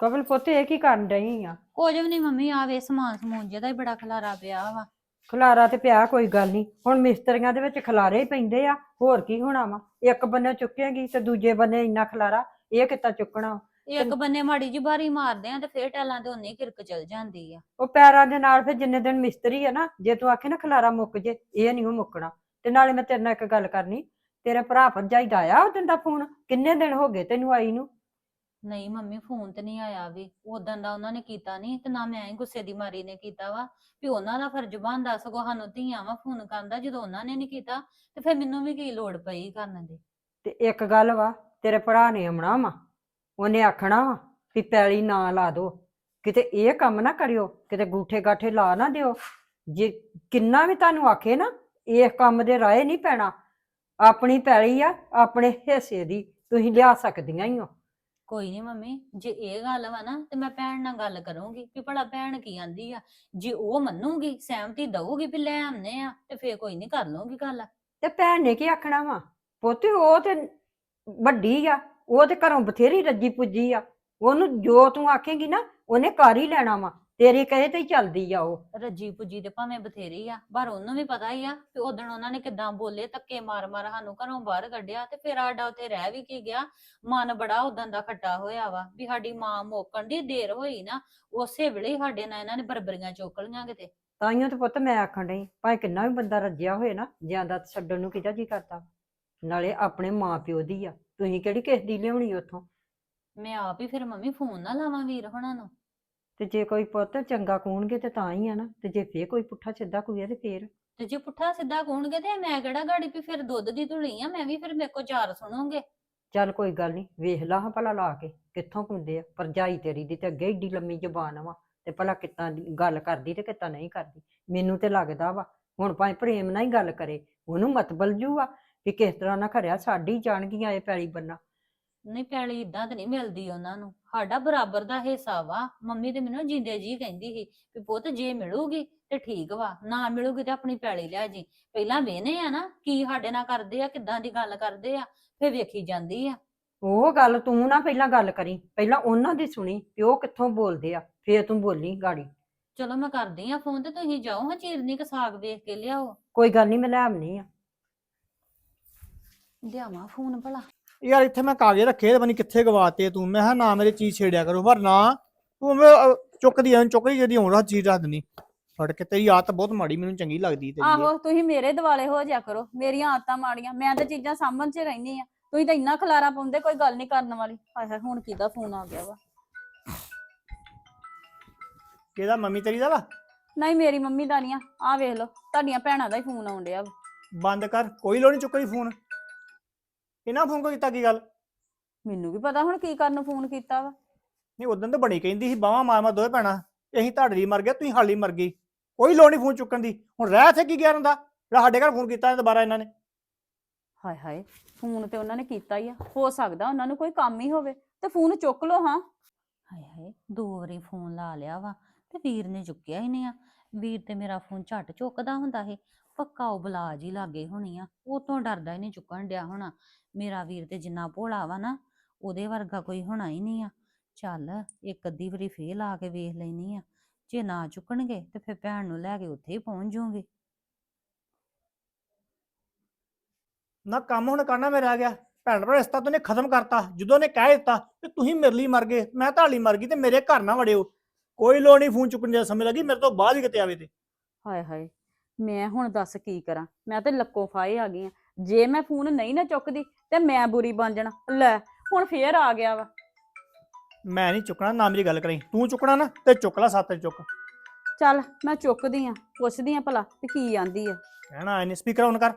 ਕਬਲ ਪੁੱਤ ਇਹ ਕੀ ਕਰਨ ਡਈ ਆ? ਕੁਝ ਵੀ ਨਹੀਂ ਮੰਮੀ ਆਵੇ ਸਮਾਨ ਸਮੂਨ ਜਿਹਦਾ ਹੀ ਬੜਾ ਖਲਾਰਾ ਪਿਆ ਵਾ। ਖਲਾਰਾ ਤੇ ਪਿਆ ਕੋਈ ਗੱਲ ਨਹੀਂ ਹੁਣ ਮਿਸਤਰੀਆਂ ਦੇ ਵਿੱਚ ਖਲਾਰੇ ਹੀ ਪੈਂਦੇ ਆ ਹੋਰ ਕੀ ਹੋਣਾ ਵਾ? ਇੱਕ ਬੰਨੇ ਚੁੱਕੇਗੀ ਤੇ ਦੂਜੇ ਬੰਨੇ ਇੰਨਾ ਖਲਾਰਾ ਇਹ ਕਿੱਤਾ ਚੁੱਕਣਾ? ਇੱਕ ਬੰਨੇ ਮਾੜੀ ਜੀ ਬਾਰੀ ਮਾਰਦੇ ਆ ਤੇ ਫੇਰ ਟੈਲਾਂ ਤੇ ਉਨੀ ਕਿਰਕ ਚਲ ਜਾਂਦੀ ਆ। ਉਹ ਪੈਰਾਂ ਦੇ ਨਾਲ ਫਿਰ ਜਿੰਨੇ ਦਿਨ ਮਿਸਤਰੀ ਆ ਨਾ ਜੇ ਤੂੰ ਆਖੇ ਨਾ ਖਲਾਰਾ ਮੁੱਕ ਜੇ ਇਹ ਨਹੀਂ ਉਹ ਮੁੱਕਣਾ। ਤੇ ਨਾਲੇ ਮੈਂ ਤੇਰੇ ਨਾਲ ਇੱਕ ਗੱਲ ਕਰਨੀ ਤੇਰੇ ਭਰਾ ਭਰਜਾਈ ਦਾ ਆਇਆ ਉਹ ਦਿਨ ਦਾ ਫੋਨ? ਕਿੰਨੇ ਦਿਨ ਹੋ ਗਏ ਤੈਨੂੰ ਆਈ ਨੂੰ? ਨਹੀਂ ਮੰਮੀ, ਫੋਨ ਤੇ ਨਹੀਂ ਆਇਆ ਵੀ। ਉਦੋਂ ਦਾ ਉਹਨਾਂ ਨੇ ਕੀਤਾ ਨਹੀਂ ਤੇ ਨਾ ਮੈਂ ਹੀ ਗੁੱਸੇ ਦੀ ਮਾਰੀ ਨੇ ਕੀਤਾ ਵਾ। ਵੀ ਉਹਨਾਂ ਦਾ ਫਰਜ਼ ਬਣਦਾ, ਸਗੋਂ ਸਾਨੂੰ ਧੀਆਂ ਵਾ ਫੋਨ ਕਰਨ ਦਾ, ਜਦੋਂ ਉਹਨਾਂ ਨੇ ਨਹੀਂ ਕੀਤਾ, ਤੇ ਫਿਰ ਮੈਨੂੰ ਵੀ ਕੀ ਲੋੜ ਪਈ ਕਰਨ ਦੀ? ਤੇ ਇੱਕ ਗੱਲ ਵਾ, ਤੇਰੇ ਭਰਾ ਨੇ ਆਉਣਾ ਵਾ। ਉਹਨੇ ਆਖਣਾ ਵਾ ਵੀ ਪੈਲੀ ਨਾ ਲਾ ਦੋ। ਕਿਤੇ ਇਹ ਕੰਮ ਨਾ ਕਰਿਓ, ਕਿਤੇ ਗੂਠੇ ਗਾਠੇ ਲਾ ਨਾ ਦਿਓ। ਜੇ ਕਿੰਨਾ ਵੀ ਤੁਹਾਨੂੰ ਆਖੇ ਨਾ, ਇਹ ਕੰਮ ਦੇ ਰਾਏ ਨਹੀਂ ਪੈਣਾ। ਆਪਣੀ ਪੈਲੀ ਆ, ਆਪਣੇ ਹਿੱਸੇ ਦੀ ਤੁਸੀਂ ਲਿਆ ਸਕਦੀਆਂ ਹੀ ਹੋ ਕੋਈ ਨਹੀਂ ਮੰਮੀ, ਜੇ ਇਹ ਗੱਲ ਵਾ ਨਾ, ਤੇ ਮੈਂ ਭੈਣ ਨਾਲ ਗੱਲ ਕਰੂੰਗੀ ਕਿ ਭਲਾ ਭੈਣ ਕੀ ਆਂਦੀ ਆ। ਜੇ ਉਹ ਮੰਨੂਗੀ, ਸਹਿਮਤੀ ਦਊਗੀ ਵੀ ਲੈ ਆਉਂਦੇ ਆ, ਤੇ ਫੇਰ ਕੋਈ ਨਹੀਂ ਕਰ ਲੂੰਗੀ ਗੱਲ। ਤੇ ਭੈਣ ਨੇ ਕੀ ਆਖਣਾ ਵਾ? ਪੁੱਤ, ਉਹ ਤੇ ਵੱਡੀ ਆ, ਉਹ ਤੇ ਘਰੋਂ ਬਥੇਰੀ ਰੱਜੀ ਪੁੱਜੀ ਆ। ਉਹਨੂੰ ਜੋ ਤੂੰ ਆਖੇਂਗੀ ਨਾ, ਉਹਨੇ ਕਰ ਹੀ ਲੈਣਾ ਵਾ। ਤੇਰੇ ਕਹੇ ਤੇ ਹੀ ਚੱਲਦੀ ਆ ਉਹ। ਰੱਜੀ ਪੁੱਜੀ ਤੇ ਭਾਵੇਂ ਬਥੇਰੀ ਆ ਪਰ ਉਹਨੂੰ ਵੀ ਪਤਾ ਹੀ ਆ ਕਿ ਉਦੋਂ ਉਹਨਾਂ ਨੇ ਕਿਦਾਂ ਬੋਲੇ ਧੱਕੇ ਮਾਰ ਮਾਰ ਸਾਨੂੰ ਘਰੋਂ ਬਾਹਰ ਕੱਢਿਆ ਤੇ ਫਿਰ ਸਾਡਾ ਉੱਥੇ ਰਹਿ ਵੀ ਕੀ ਗਿਆ। ਮਨ ਬੜਾ ਉਦੋਂ ਦਾ ਖੱਟਾ ਹੋਇਆ ਵਾ ਵੀ ਸਾਡੀ ਮਾਂ ਮੋਕਣ ਦੀ ਦੇਰ ਹੋਈ ਨਾ ਉਸੇ ਵੇਲੇ ਹੀ ਸਾਡੇ ਨਾਲ ਇਹਨਾਂ ਨੇ ਬਰਬਰੀਆਂ ਚੁੱਕ ਲਈਆਂ ਕਿਤੇ। ਤਾਈਓ ਤੇ ਪੁੱਤ ਮੈਂ ਆਖਣ ਡਈ ਭਾਵੇਂ ਕਿੰਨਾ ਵੀ ਬੰਦਾ ਰੱਜਿਆ ਹੋਏ ਨਾ ਜ਼ਿਆਦਾ ਛੱਡਣ ਨੂੰ ਕਿਹਦਾ ਜੀ ਕਰਦਾ ਨਾਲੇ ਆਪਣੇ ਮਾਂ ਪਿਓ ਦੀ ਆ ਤੁਸੀਂ ਕਿਹੜੀ ਕਿਸ ਦੀ ਲਿਆਉਣੀ ਉੱਥੋਂ? ਮੈਂ ਆਪ ਹੀ ਫਿਰ ਮੰਮੀ ਫੋਨ ਨਾ ਲਾਵਾਂ ਵੀਰ ਹੁਣਾਂ ਨੂੰ। ਤੇ ਜੇ ਕੋਈ ਪੁੱਤ ਚੰਗਾ ਕਹਣਗੇ ਤੇ ਤਾਂ ਹੀ ਆ ਨਾ ਤੇ ਜੇ ਫੇਰ ਕੋਈ ਪੁੱਠਾ ਸਿੱਧਾ ਕੋਈ ਆ ਤੇ ਫੇਰ? ਤੇ ਜੇ ਪੁੱਠਾ ਸਿੱਧਾ ਕਹਣਗੇ ਤੇ ਮੈਂ ਕਿਹੜਾ ਗਾੜੀ ਵੀ ਫਿਰ ਦੁੱਧ ਦੀ ਧੁਲੀ ਆ ਮੈਂ ਵੀ ਫਿਰ ਮੇਰੇ ਕੋ ਚਾਰ ਸੁਣੋਗੇ। ਚੱਲ ਕੋਈ ਗੱਲ ਨਹੀਂ ਵੇਖ ਲਾ ਹਾਂ ਭਲਾ ਲਾ ਕੇ ਕਿੱਥੋਂ ਕੁੰਦੇ ਆ ਪਰਜਾਈ ਤੇਰੀ ਦੀ ਤੇ ਅੱਗੇ ਏਡੀ ਲੰਮੀ ਜ਼ਬਾਨ ਵਾ ਤੇ ਭਲਾ ਕਿੱਦਾਂ ਗੱਲ ਕਰਦੀ ਤੇ ਕਿੱਦਾਂ ਨਹੀਂ ਕਰਦੀ ਮੈਨੂੰ ਤੇ ਲੱਗਦਾ ਵਾ ਹੁਣ ਭਾਵੇਂ ਪ੍ਰੇਮ ਨਾਲ ਹੀ ਗੱਲ ਕਰੇ ਉਹਨੂੰ ਮਤਬਲ ਜੂ ਆ ਕਿ ਕਿਸ ਤਰ੍ਹਾਂ ਨਾ ਖਰਿਆ ਸਾਡੀ ਜਾਣਗੀਆਂ ਇਹ ਪੈਲੀ ਬੰਨਾ। ਨਹੀਂ ਪੈਲੀ ਇਦਾਂ ਤੇ ਨਹੀਂ ਮਿਲਦੀ ਉਹਨਾਂ ਨੂੰ। ਸਾਡਾ ਬਰਾਬਰ ਦਾ ਹਿੱਸਾ ਵਾ। ਮੰਮੀ ਤੇ ਮੈਨੂੰ ਜਿੰਦੇ ਜੀ ਕਹਿੰਦੀ ਸੀ ਵੀ ਪੁੱਤ ਜੇ ਮਿਲੂਗੀ ਤੇ ਠੀਕ ਵਾ ਨਾ ਮਿਲੂਗੀ ਤੇ ਆਪਣੀ ਪੈਲੀ ਲਿਆ ਜੀ। ਪਹਿਲਾਂ ਵੇਨੇ ਆ ਨਾ ਕੀ ਸਾਡੇ ਨਾਲ ਕਰਦੇ ਆ ਕਿੱਦਾਂ ਦੀ ਗੱਲ ਕਰਦੇ ਆ ਫਿਰ ਵੇਖੀ ਜਾਂਦੀ ਆ। ਉਹ ਗੱਲ ਤੂੰ ਨਾ ਪਹਿਲਾਂ ਗੱਲ ਕਰੀ ਪਹਿਲਾਂ ਉਹਨਾਂ ਦੀ ਸੁਣੀ ਕਿ ਉਹ ਕਿੱਥੋਂ ਬੋਲਦੇ ਆ ਫੇਰ ਤੂੰ ਬੋਲੀ ਗਾੜੀ। ਚਲੋ ਮੈਂ ਕਰਦੀ ਆ ਫੋਨ ਤੇ ਤੁਸੀਂ ਜਾਓ ਹਾਂ ਚੀਰਨੀ ਕ ਸਾਗ ਵੇਖ ਕੇ ਲਿਆਓ। ਕੋਈ ਗੱਲ ਨਹੀਂ ਮੈਂ ਲੈ ਆਉਣੀ ਆ। ਲਿਆਵਾਂ ਫੋਨ ਭਲਾ। ਯਾਰ ਇੱਥੇ ਮੈਂ ਕਾਗਜ਼ ਰੱਖੇ ਤੇ ਬਣੀ ਕਿੱਥੇ ਗਵਾਤੇ ਤੂੰ। ਮੈਂ ਕਿਹਾ ਨਾ ਮੇਰੇ ਚੀਜ਼ ਛੇੜਿਆ ਕਰੋ ਪਰ ਨਾ ਤੂੰ ਮੈਂ ਚੁੱਕਦੀ ਆਂ ਚੁੱਕਦੀ ਜਿਹੜੀ ਹੁਣ ਚੀਜ਼ ਰੱਖ ਫੜ ਕੇ ਤੇਰੀ ਆਦਤ ਬਹੁਤ ਮਾੜੀ ਮੈਨੂੰ ਚੰਗੀ ਲੱਗਦੀ ਤੇਰੀ ਇਹ। ਆਹੋ ਤੁਸੀਂ ਮੇਰੇ ਦਿਵਾਲੇ ਹੋ ਜਾ ਕਰੋ। ਮੇਰੀਆਂ ਆਦਤਾਂ ਮਾੜੀਆਂ ਮੈਂ ਤਾਂ ਚੀਜ਼ਾਂ ਸਾਂਭਣ 'ਚ ਰਹਿੰਦੀ ਆ। ਤੁਸੀਂ ਤਾਂ ਇੰਨਾ ਖਲਾਰਾ ਪਾਉਂਦੇ ਕੋਈ ਗੱਲ ਨਹੀਂ ਕਰਨ ਵਾਲੀ। ਹਾਏ ਹਾਏ ਹੁਣ ਕਿਹਦਾ ਫੋਨ ਆ ਗਿਆ ਵਾ? ਕਿਹਦਾ ਮੰਮੀ ਤੇਰੀ ਦਾ ਵਾ? ਨਹੀਂ ਮੇਰੀ ਮੰਮੀ ਦਾ ਨਹੀਂ ਆ। ਆਹ ਵੇਖ ਲਓ ਤੁਹਾਡੀਆਂ ਭੈਣਾਂ ਦਾ ਹੀ ਫੋਨ ਆਉਣ ਡਿਆ ਵਾ। ਬੰਦ ਕਰ ਕੋਈ ਲੋੜ ਨਹੀਂ ਚੁੱਕਦੀ ਫੋਨ। ਇਹਨਾਂ ਫੋਨ ਕੋ ਕੀਤਾ ਕੀ ਗੱਲ? ਮੈਨੂੰ ਵੀ ਪਤਾ ਹੁਣ ਕੀ ਕਰਨ ਫੋਨ ਕੀਤਾ ਵਾ। ਨਹੀਂ ਉਦੋਂ ਤਾਂ ਬਣੀ ਕਹਿੰਦੀ ਸੀ ਬਾਵਾ ਮਾਰ ਮਾਰ ਦੋਵੇਂ ਭੈਣਾਂ। ਅਸੀਂ ਤੁਹਾਡੇ ਮਰ ਗਿਆ ਤੁਸੀਂ ਹਾਲੀ ਮਰ ਗਈ ਕੋਈ ਲੋੜ ਨਹੀਂ ਫੋਨ ਚੁੱਕਣ ਦੀ। ਹੁਣ ਰਹਿ ਇੱਥੇ ਕੀ ਗਿਆ ਦਾ ਜਿਹੜਾ ਸਾਡੇ ਘਰ ਫੋਨ ਕੀਤਾ ਦੁਬਾਰਾ ਇਹਨਾਂ ਨੇ। ਹਾਏ ਹਾਏ ਫੋਨ ਤੇ ਉਹਨਾਂ ਨੇ ਕੀਤਾ ਹੀ ਆ। ਹੋ ਸਕਦਾ ਉਹਨਾਂ ਨੂੰ ਕੋਈ ਕੰਮ ਹੀ ਹੋਵੇ। ਤੇ ਫੋਨ ਚੁੱਕ ਲਓ ਹਾਂ। ਹਾਏ ਹਾਏ ਦੋ ਵਾਰੀ ਫੋਨ ਲਾ ਲਿਆ ਵਾ ਤੇ ਵੀਰ ਨੇ ਚੁੱਕਿਆ ਹੀ ਨਹੀਂ ਆ। ਵੀਰ ਤੇ ਮੇਰਾ ਫੋਨ ਝੱਟ ਚੁੱਕਦਾ ਹੁੰਦਾ ਸੀ। ਪੱਕਾ ਉਹ ਬਲਾਜ ਹੀ ਲਾਗੇ ਹੋਣੀ ਆ ਉਹ ਤੋਂ ਡਰਦਾ ਹੀ ਨਹੀਂ ਚੁੱਕਣ ਡਿਆ ਹੋਣਾ। ਮੇਰਾ ਵੀਰ ਤੇ ਜਿੰਨਾ ਭੋਲਾ ਵਾ ਨਾ ਉਹਦੇ ਵਰਗਾ ਕੋਈ ਹੋਣਾ ਹੀ ਨਹੀਂ ਆ। ਚੱਲ ਇੱਕ ਅੱਧੀ ਵਾਰੀ ਫੇਰ ਲਾ ਕੇ ਵੇਖ ਲੈਣੀ ਆ। ਜੇ ਨਾ ਚੁੱਕਣਗੇ ਤੇ ਫਿਰ ਭੈਣ ਨੂੰ ਲੈ ਕੇ ਉੱਥੇ ਹੀ ਪਹੁੰਚ ਜਾਊਂਗੀ। ਨਾ ਕੰਮ ਹੁਣ ਕਰਨਾ ਮੇਰਾ ਰਹਿ ਗਿਆ। ਭੈਣ ਭਰਾ ਰਿਸ਼ਤਾ ਤੂੰ ਖਤਮ ਕਰਤਾ ਜਦੋਂ ਨੇ ਕਹਿ ਦਿੱਤਾ ਕਿ ਤੁਸੀਂ ਮੇਰੇ ਲਈ ਮਰ ਗਏ ਮੈਂ ਤੁਹਾਡੇ ਲਈ ਮਰ ਗਈ ਤੇ ਮੇਰੇ ਘਰ ਨਾ ਵੜਿਓ। ਕੋਈ ਲੋੜ ਨਹੀਂ ਫੋਨ ਚੁੱਕਣ ਦੀ ਸਮਝ ਲੱਗੀ ਮੇਰੇ ਤੋਂ ਬਾਅਦ ਹੀ ਕਿਤੇ ਆਵੇ ਤੇ। ਹਾਏ ਹਾਏ ਮੈਂ ਹੁਣ ਦੱਸ ਕੀ ਕਰਾਂ? ਮੈਂ ਤੇ ਲੱਕੋ ਫਾਏ ਆ ਗਈ ਆ। ਜੇ ਮੈਂ ਫੋਨ ਨਹੀਂ ਨਾ ਚੁੱਕਦੀ ਤੇ ਮੈਂ ਬੁਰੀ ਬਣ ਜਾਣਾ। ਲੈ ਹੁਣ ਫੇਰ ਆ ਗਿਆ ਵਾ। ਮੈਂ ਨਹੀਂ ਚੁੱਕਣਾ ਨਾ ਮੇਰੀ ਗੱਲ ਕਰੀ ਤੂੰ ਚੁੱਕਣਾ ਨਾ ਤੇ ਚੁੱਕ ਲੈ ਸੱਤ ਚੁੱਕ। ਚੱਲ ਮੈਂ ਚੁੱਕਦੀ ਆ। ਪੁੱਛਦੀ ਆ ਭਲਾ ਵੀ ਕੀ ਆਂਦੀ ਆ। ਕਹਿਣਾ ਇਹਨੇ ਸਪੀਕਰ ਔਨ ਕਰ।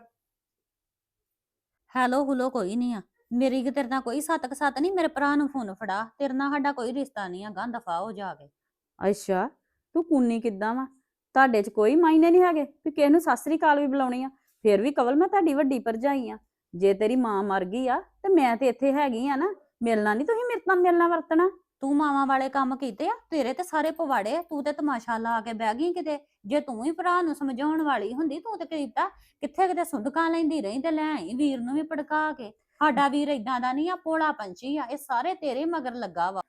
ਹੈਲੋ ਹੁਲੋ ਕੋਈ ਨਹੀਂ ਆ। ਮੇਰੀ ਕਿ ਤੇਰੇ ਨਾਲ ਕੋਈ ਸਤਕ ਸਤ ਨਹੀਂ ਮੇਰੇ ਭਰਾ ਨੂੰ ਫੋਨ ਫੜਾ। ਤੇਰੇ ਨਾਲ ਸਾਡਾ ਕੋਈ ਰਿਸ਼ਤਾ ਨਹੀਂ ਆ ਗਾਂ ਦਫਾ ਹੋ ਜਾ ਕੇ। ਅੱਛਾ ਤੂੰ ਕੁੰਨੀ ਕਿੱਦਾਂ ਵਾ? ਤੁਹਾਡੇ 'ਚ ਕੋਈ ਮਾਇਨੇ ਨਹੀਂ ਹੈਗੇ ਵੀ ਕਿਸ ਨੂੰ ਸਤਿ ਸ੍ਰੀ ਅਕਾਲ ਵੀ ਬੁਲਾਉਣੀ ਆ। ਫੇਰ ਵੀ ਕਵਲ ਮੈਂ ਤੁਹਾਡੀ ਵੱਡੀ ਭਰਜਾਈ ਆ। ਜੇ ਤੇਰੀ ਮਾਂ ਮਰ ਗਈ ਆ ਤੇ ਮੈਂ ਤੇ ਇੱਥੇ ਹੈਗੀ ਆ ਨਾ। ਮਿਲਣਾ ਨਹੀਂ ਤੁਸੀਂ ਮੇਰੇ ਨਾਲ ਮਿਲਣਾ ਵਰਤਣਾ। ਤੂੰ ਮਾਵਾਂ ਵਾਲੇ ਕੰਮ ਕੀਤੇ ਆ ਤੇਰੇ ਤੇ ਸਾਰੇ ਪਵਾੜੇ ਆ, ਤੂੰ ਤੇ ਤਮਾਸ਼ਾ ਲਾ ਕੇ ਬਹਿ ਗਈ ਕਿਤੇ। ਜੇ ਤੂੰ ਹੀ ਭਰਾ ਨੂੰ ਸਮਝਾਉਣ ਵਾਲੀ ਹੁੰਦੀ ਤੂੰ ਤੇ ਕੀਤਾ ਕਿੱਥੇ ਕਿਤੇ ਸੁੰਦਕਾਂ ਲੈਂਦੀ ਰਹੀ ਤੇ ਲੈ ਆਈ ਵੀਰ ਨੂੰ ਵੀ ਭੜਕਾ ਕੇ। ਸਾਡਾ ਵੀਰ ਇਦਾਂ ਦਾ ਨਹੀਂ ਆ ਪੋਲਾ ਪੰਛੀ ਆ ਇਹ ਸਾਰੇ ਤੇਰੇ ਮਗਰ ਲੱਗਾ ਵਾ।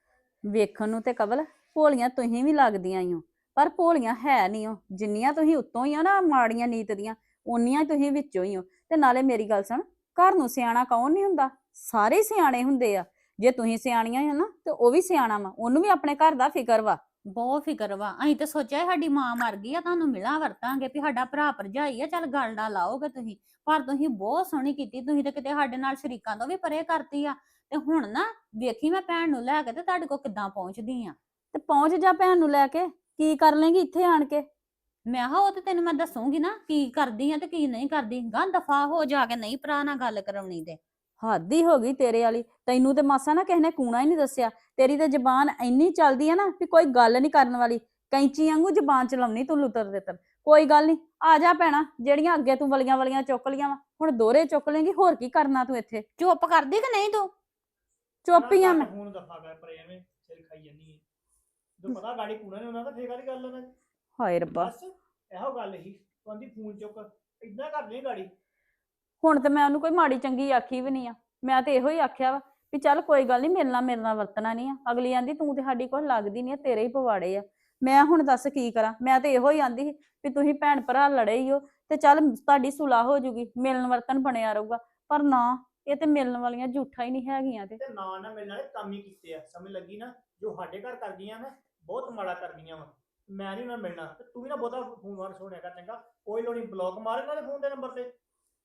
ਵੇਖਣ ਨੂੰ ਤੇ ਕਬਲ ਭੋਲੀਆਂ ਤੁਸੀਂ ਵੀ ਲੱਗਦੀਆਂ ਈ ਹੋ ਪਰ ਭੋਲੀਆਂ ਹੈ ਨਹੀਂ ਹੋ ਜਿੰਨੀਆਂ ਤੁਸੀਂ ਉੱਤੋਂ ਹੀ ਹੋ ਨਾ ਮਾੜੀਆਂ ਨੀਤ ਦੀਆਂ ਉਨੀਆਂ ਹੀ ਤੁਸੀਂ ਵਿੱਚੋਂ ਹੀ ਹੋ। ਤੇ ਨਾਲੇ ਮੇਰੀ ਗੱਲ ਸੁਣ ਘਰ ਨੂੰ ਸਿਆਣਾ ਕੌਣ ਨਹੀਂ ਹੁੰਦਾ? ਸਾਰੇ ਸਿਆਣੇ ਹੁੰਦੇ ਆ। ਜੇ ਤੁਸੀਂ ਸਿਆਣੀਆਂ ਹੋ ਨਾ ਤੇ ਉਹ ਵੀ ਸਿਆਣਾ ਵਾ ਉਹਨੂੰ ਵੀ ਆਪਣੇ ਘਰ ਦਾ ਫਿਕਰ ਵਾ। ਬਹੁਤ ਫਿਕਰ ਵਾ। ਅਸੀਂ ਤੇ ਸੋਚਿਆ ਸੀ ਸਾਡੀ ਮਾਂ ਮਰ ਗਈ ਆ ਤੁਹਾਨੂੰ ਮਿਲਾਂ ਵਰਤਾਂਗੇ ਵੀ ਸਾਡਾ ਭਰਾ ਭਰਜਾਈ ਆ ਚੱਲ ਗੱਲ ਨਾ ਲਾਓਗੇ ਤੁਸੀਂ। ਪਰ ਤੁਸੀਂ ਬਹੁਤ ਸੋਹਣੀ ਕੀਤੀ ਤੁਸੀਂ ਤੇ ਕਿਤੇ ਸਾਡੇ ਨਾਲ ਸ਼ਰੀਕਾਂ ਤੋਂ ਵੀ ਪਰੇ ਕਰਤੀ ਆ। ਤੇ ਹੁਣ ਨਾ ਵੇਖੀ ਮੈਂ ਭੈਣ ਨੂੰ ਲੈ ਕੇ ਤੇ ਤੁਹਾਡੇ ਕੋਲ ਕਿੱਦਾਂ ਪਹੁੰਚਦੀ ਆ। ਤੇ ਪਹੁੰਚ ਜਾ ਭੈਣ ਨੂੰ ਲੈ ਕੇ। ਕੀ ਕਰ ਲੇਂਗੀ ਇੱਥੇ ਆਣ ਕੇ? ਮੈਂ ਕਿਹਾ ਉਹ ਤੇ ਤੈਨੂੰ ਮੈਂ ਦੱਸੂਗੀ ਨਾ ਕੀ ਕਰਦੀ ਆ ਤੇ ਕੀ ਨਹੀਂ ਕਰਦੀ। ਗਾਂ ਦਫਾ ਹੋ ਜਾ ਕੇ ਨਹੀਂ ਭਰਾ ਨਾਲ ਗੱਲ ਕਰਾਉਣੀ ਤੇ। ਹੱਦ ਹੀ ਹੋ ਗਈ ਤੇਰੇ ਵਾਲੀ। ਤੈਨੂੰ ਤੇ ਮਾਸਾ ਨਾ ਕਿਸੇ ਨੇ ਕੂਣਾ ਹੀ ਨਹੀਂ ਦੱਸਿਆ। ਤੇਰੀ ਤੇ ਜ਼ਬਾਨ ਇੰਨੀ ਚੱਲਦੀ ਆ ਨਾ ਵੀ ਕੋਈ ਗੱਲ ਨਹੀਂ ਕਰਨ ਵਾਲੀ। ਕੈਂਚੀ ਵਾਂਗੂ ਜ਼ਬਾਨ ਚਲਾਉਣੀ ਤੂੰ ਲੁੱਤਰ ਦੇ ਤਰ। ਕੋਈ ਗੱਲ ਨਹੀਂ ਆ ਜਾ ਭੈਣਾ ਜਿਹੜੀਆਂ ਅੱਗੇ ਤੂੰ ਵਲੀਆਂ ਵਲੀਆਂ ਚੁੱਕ ਲੀਆਂ ਵਾ ਹੁਣ ਦੋਰੇ ਚੁੱਕ ਲੇਂਗੀ ਹੋਰ ਕੀ ਕਰਨਾ ਤੂੰ ਇੱਥੇ? ਚੁੱਪ ਕਰਦੀ ਕਿ ਨਹੀਂ ਤੂੰ? ਚੁੱਪ ਹੀ ਆ ਮੈਂ। ਫੋਨ ਦਫਾ ਕਰ ਪਰ ਐਵੇਂ ਸਿਰ ਖਾਈ ਜਾਨੀ ਹੈ ਜਦੋਂ ਪਤਾ ਗਾੜੀ ਕੂਣਾ ਨੇ ਉਹਨਾਂ ਦਾ ਫੇਰ ਕਾਹਦੀ ਗੱਲ ਉਹਨਾਂ ਦੀ? ਹਾਏ ਰੱਬਾ। ਬਸ ਇਹੋ ਗੱਲ ਹੀ ਕਹਿੰਦੀ ਫੋਨ ਚੁੱਕ ਇਦਾਂ ਕਰ ਲਈ ਗਾੜੀ? ਹੁਣ ਤੇ ਮੈਂ ਉਹਨੂੰ ਕੋਈ ਮਾੜੀ ਚੰਗੀ ਆਖੀ ਵੀ ਨਹੀਂ ਆ। ਮੈਂ ਤੇ ਇਹੋ ਹੀ ਆਖਿਆ ਵਾ ਵੀ ਚੱਲ ਕੋਈ ਗੱਲ ਨਹੀਂ ਮਿਲਣਾ ਮੇਰੇ ਨਾਲ ਵਰਤਣਾ ਨਹੀਂ ਆ। ਅਗਲੀ ਆਂਦੀ ਤੂੰ ਤੇ ਸਾਡੀ ਕੁਛ ਲੱਗਦੀ ਨਹੀਂ ਆ ਤੇਰੇ ਹੀ ਪਵਾੜੇ ਆ। ਮੈਂ ਹੁਣ ਦੱਸ ਕੀ ਕਰਾਂ? ਮੈਂ ਤੇ ਇਹੋ ਹੀ ਆਂਦੀ ਸੀ ਵੀ ਤੁਸੀਂ ਭੈਣ ਭਰਾ ਲੜੇ ਹੀ ਹੋ ਤੇ ਚੱਲ ਤੁਹਾਡੀ ਸੁਲਾਹ ਹੋ ਜੂਗੀ ਮਿਲਣ ਵਰਤਨ ਬਣਿਆ ਰਹੂਗਾ। ਪਰ ਨਾ ਇਹ ਤੇ ਮਿਲਣ ਵਾਲੀਆਂ ਝੂਠਾ ਹੀ ਨਹੀਂ ਹੈਗੀਆਂ ਤੇ। ਤੇ ਨਾ ਨਾ ਮਿਲਣ ਵਾਲੇ ਕੰਮ ਹੀ ਕੀਤੇ ਆ। ਸਮਝ ਲੱਗੀ ਨਾ? ਜੋ ਸਾਡੇ ਘਰ ਕਰਦੀਆਂ ਨਾ ਬਹੁਤ ਮਾੜਾ ਕਰਦੀਆਂ ਵਾ। ਮੈਂ ਨਹੀਂ ਉਹਨਾਂ ਨੂੰ ਮਿਲਣਾ। ਤੇ ਤੂੰ ਵੀ ਨਾ ਬਹੁਤਾ ਫੋਨ ਮਾਰ ਸੋਣਿਆ ਕਰ ਚੰਗਾ। ਕੋਈ ਲੋੜੀ ਬਲੌਕ ਮਾਰ ਇਹਨਾਂ ਦੇ ਫੋਨ ਦੇ ਨੰਬਰ ਤੇ।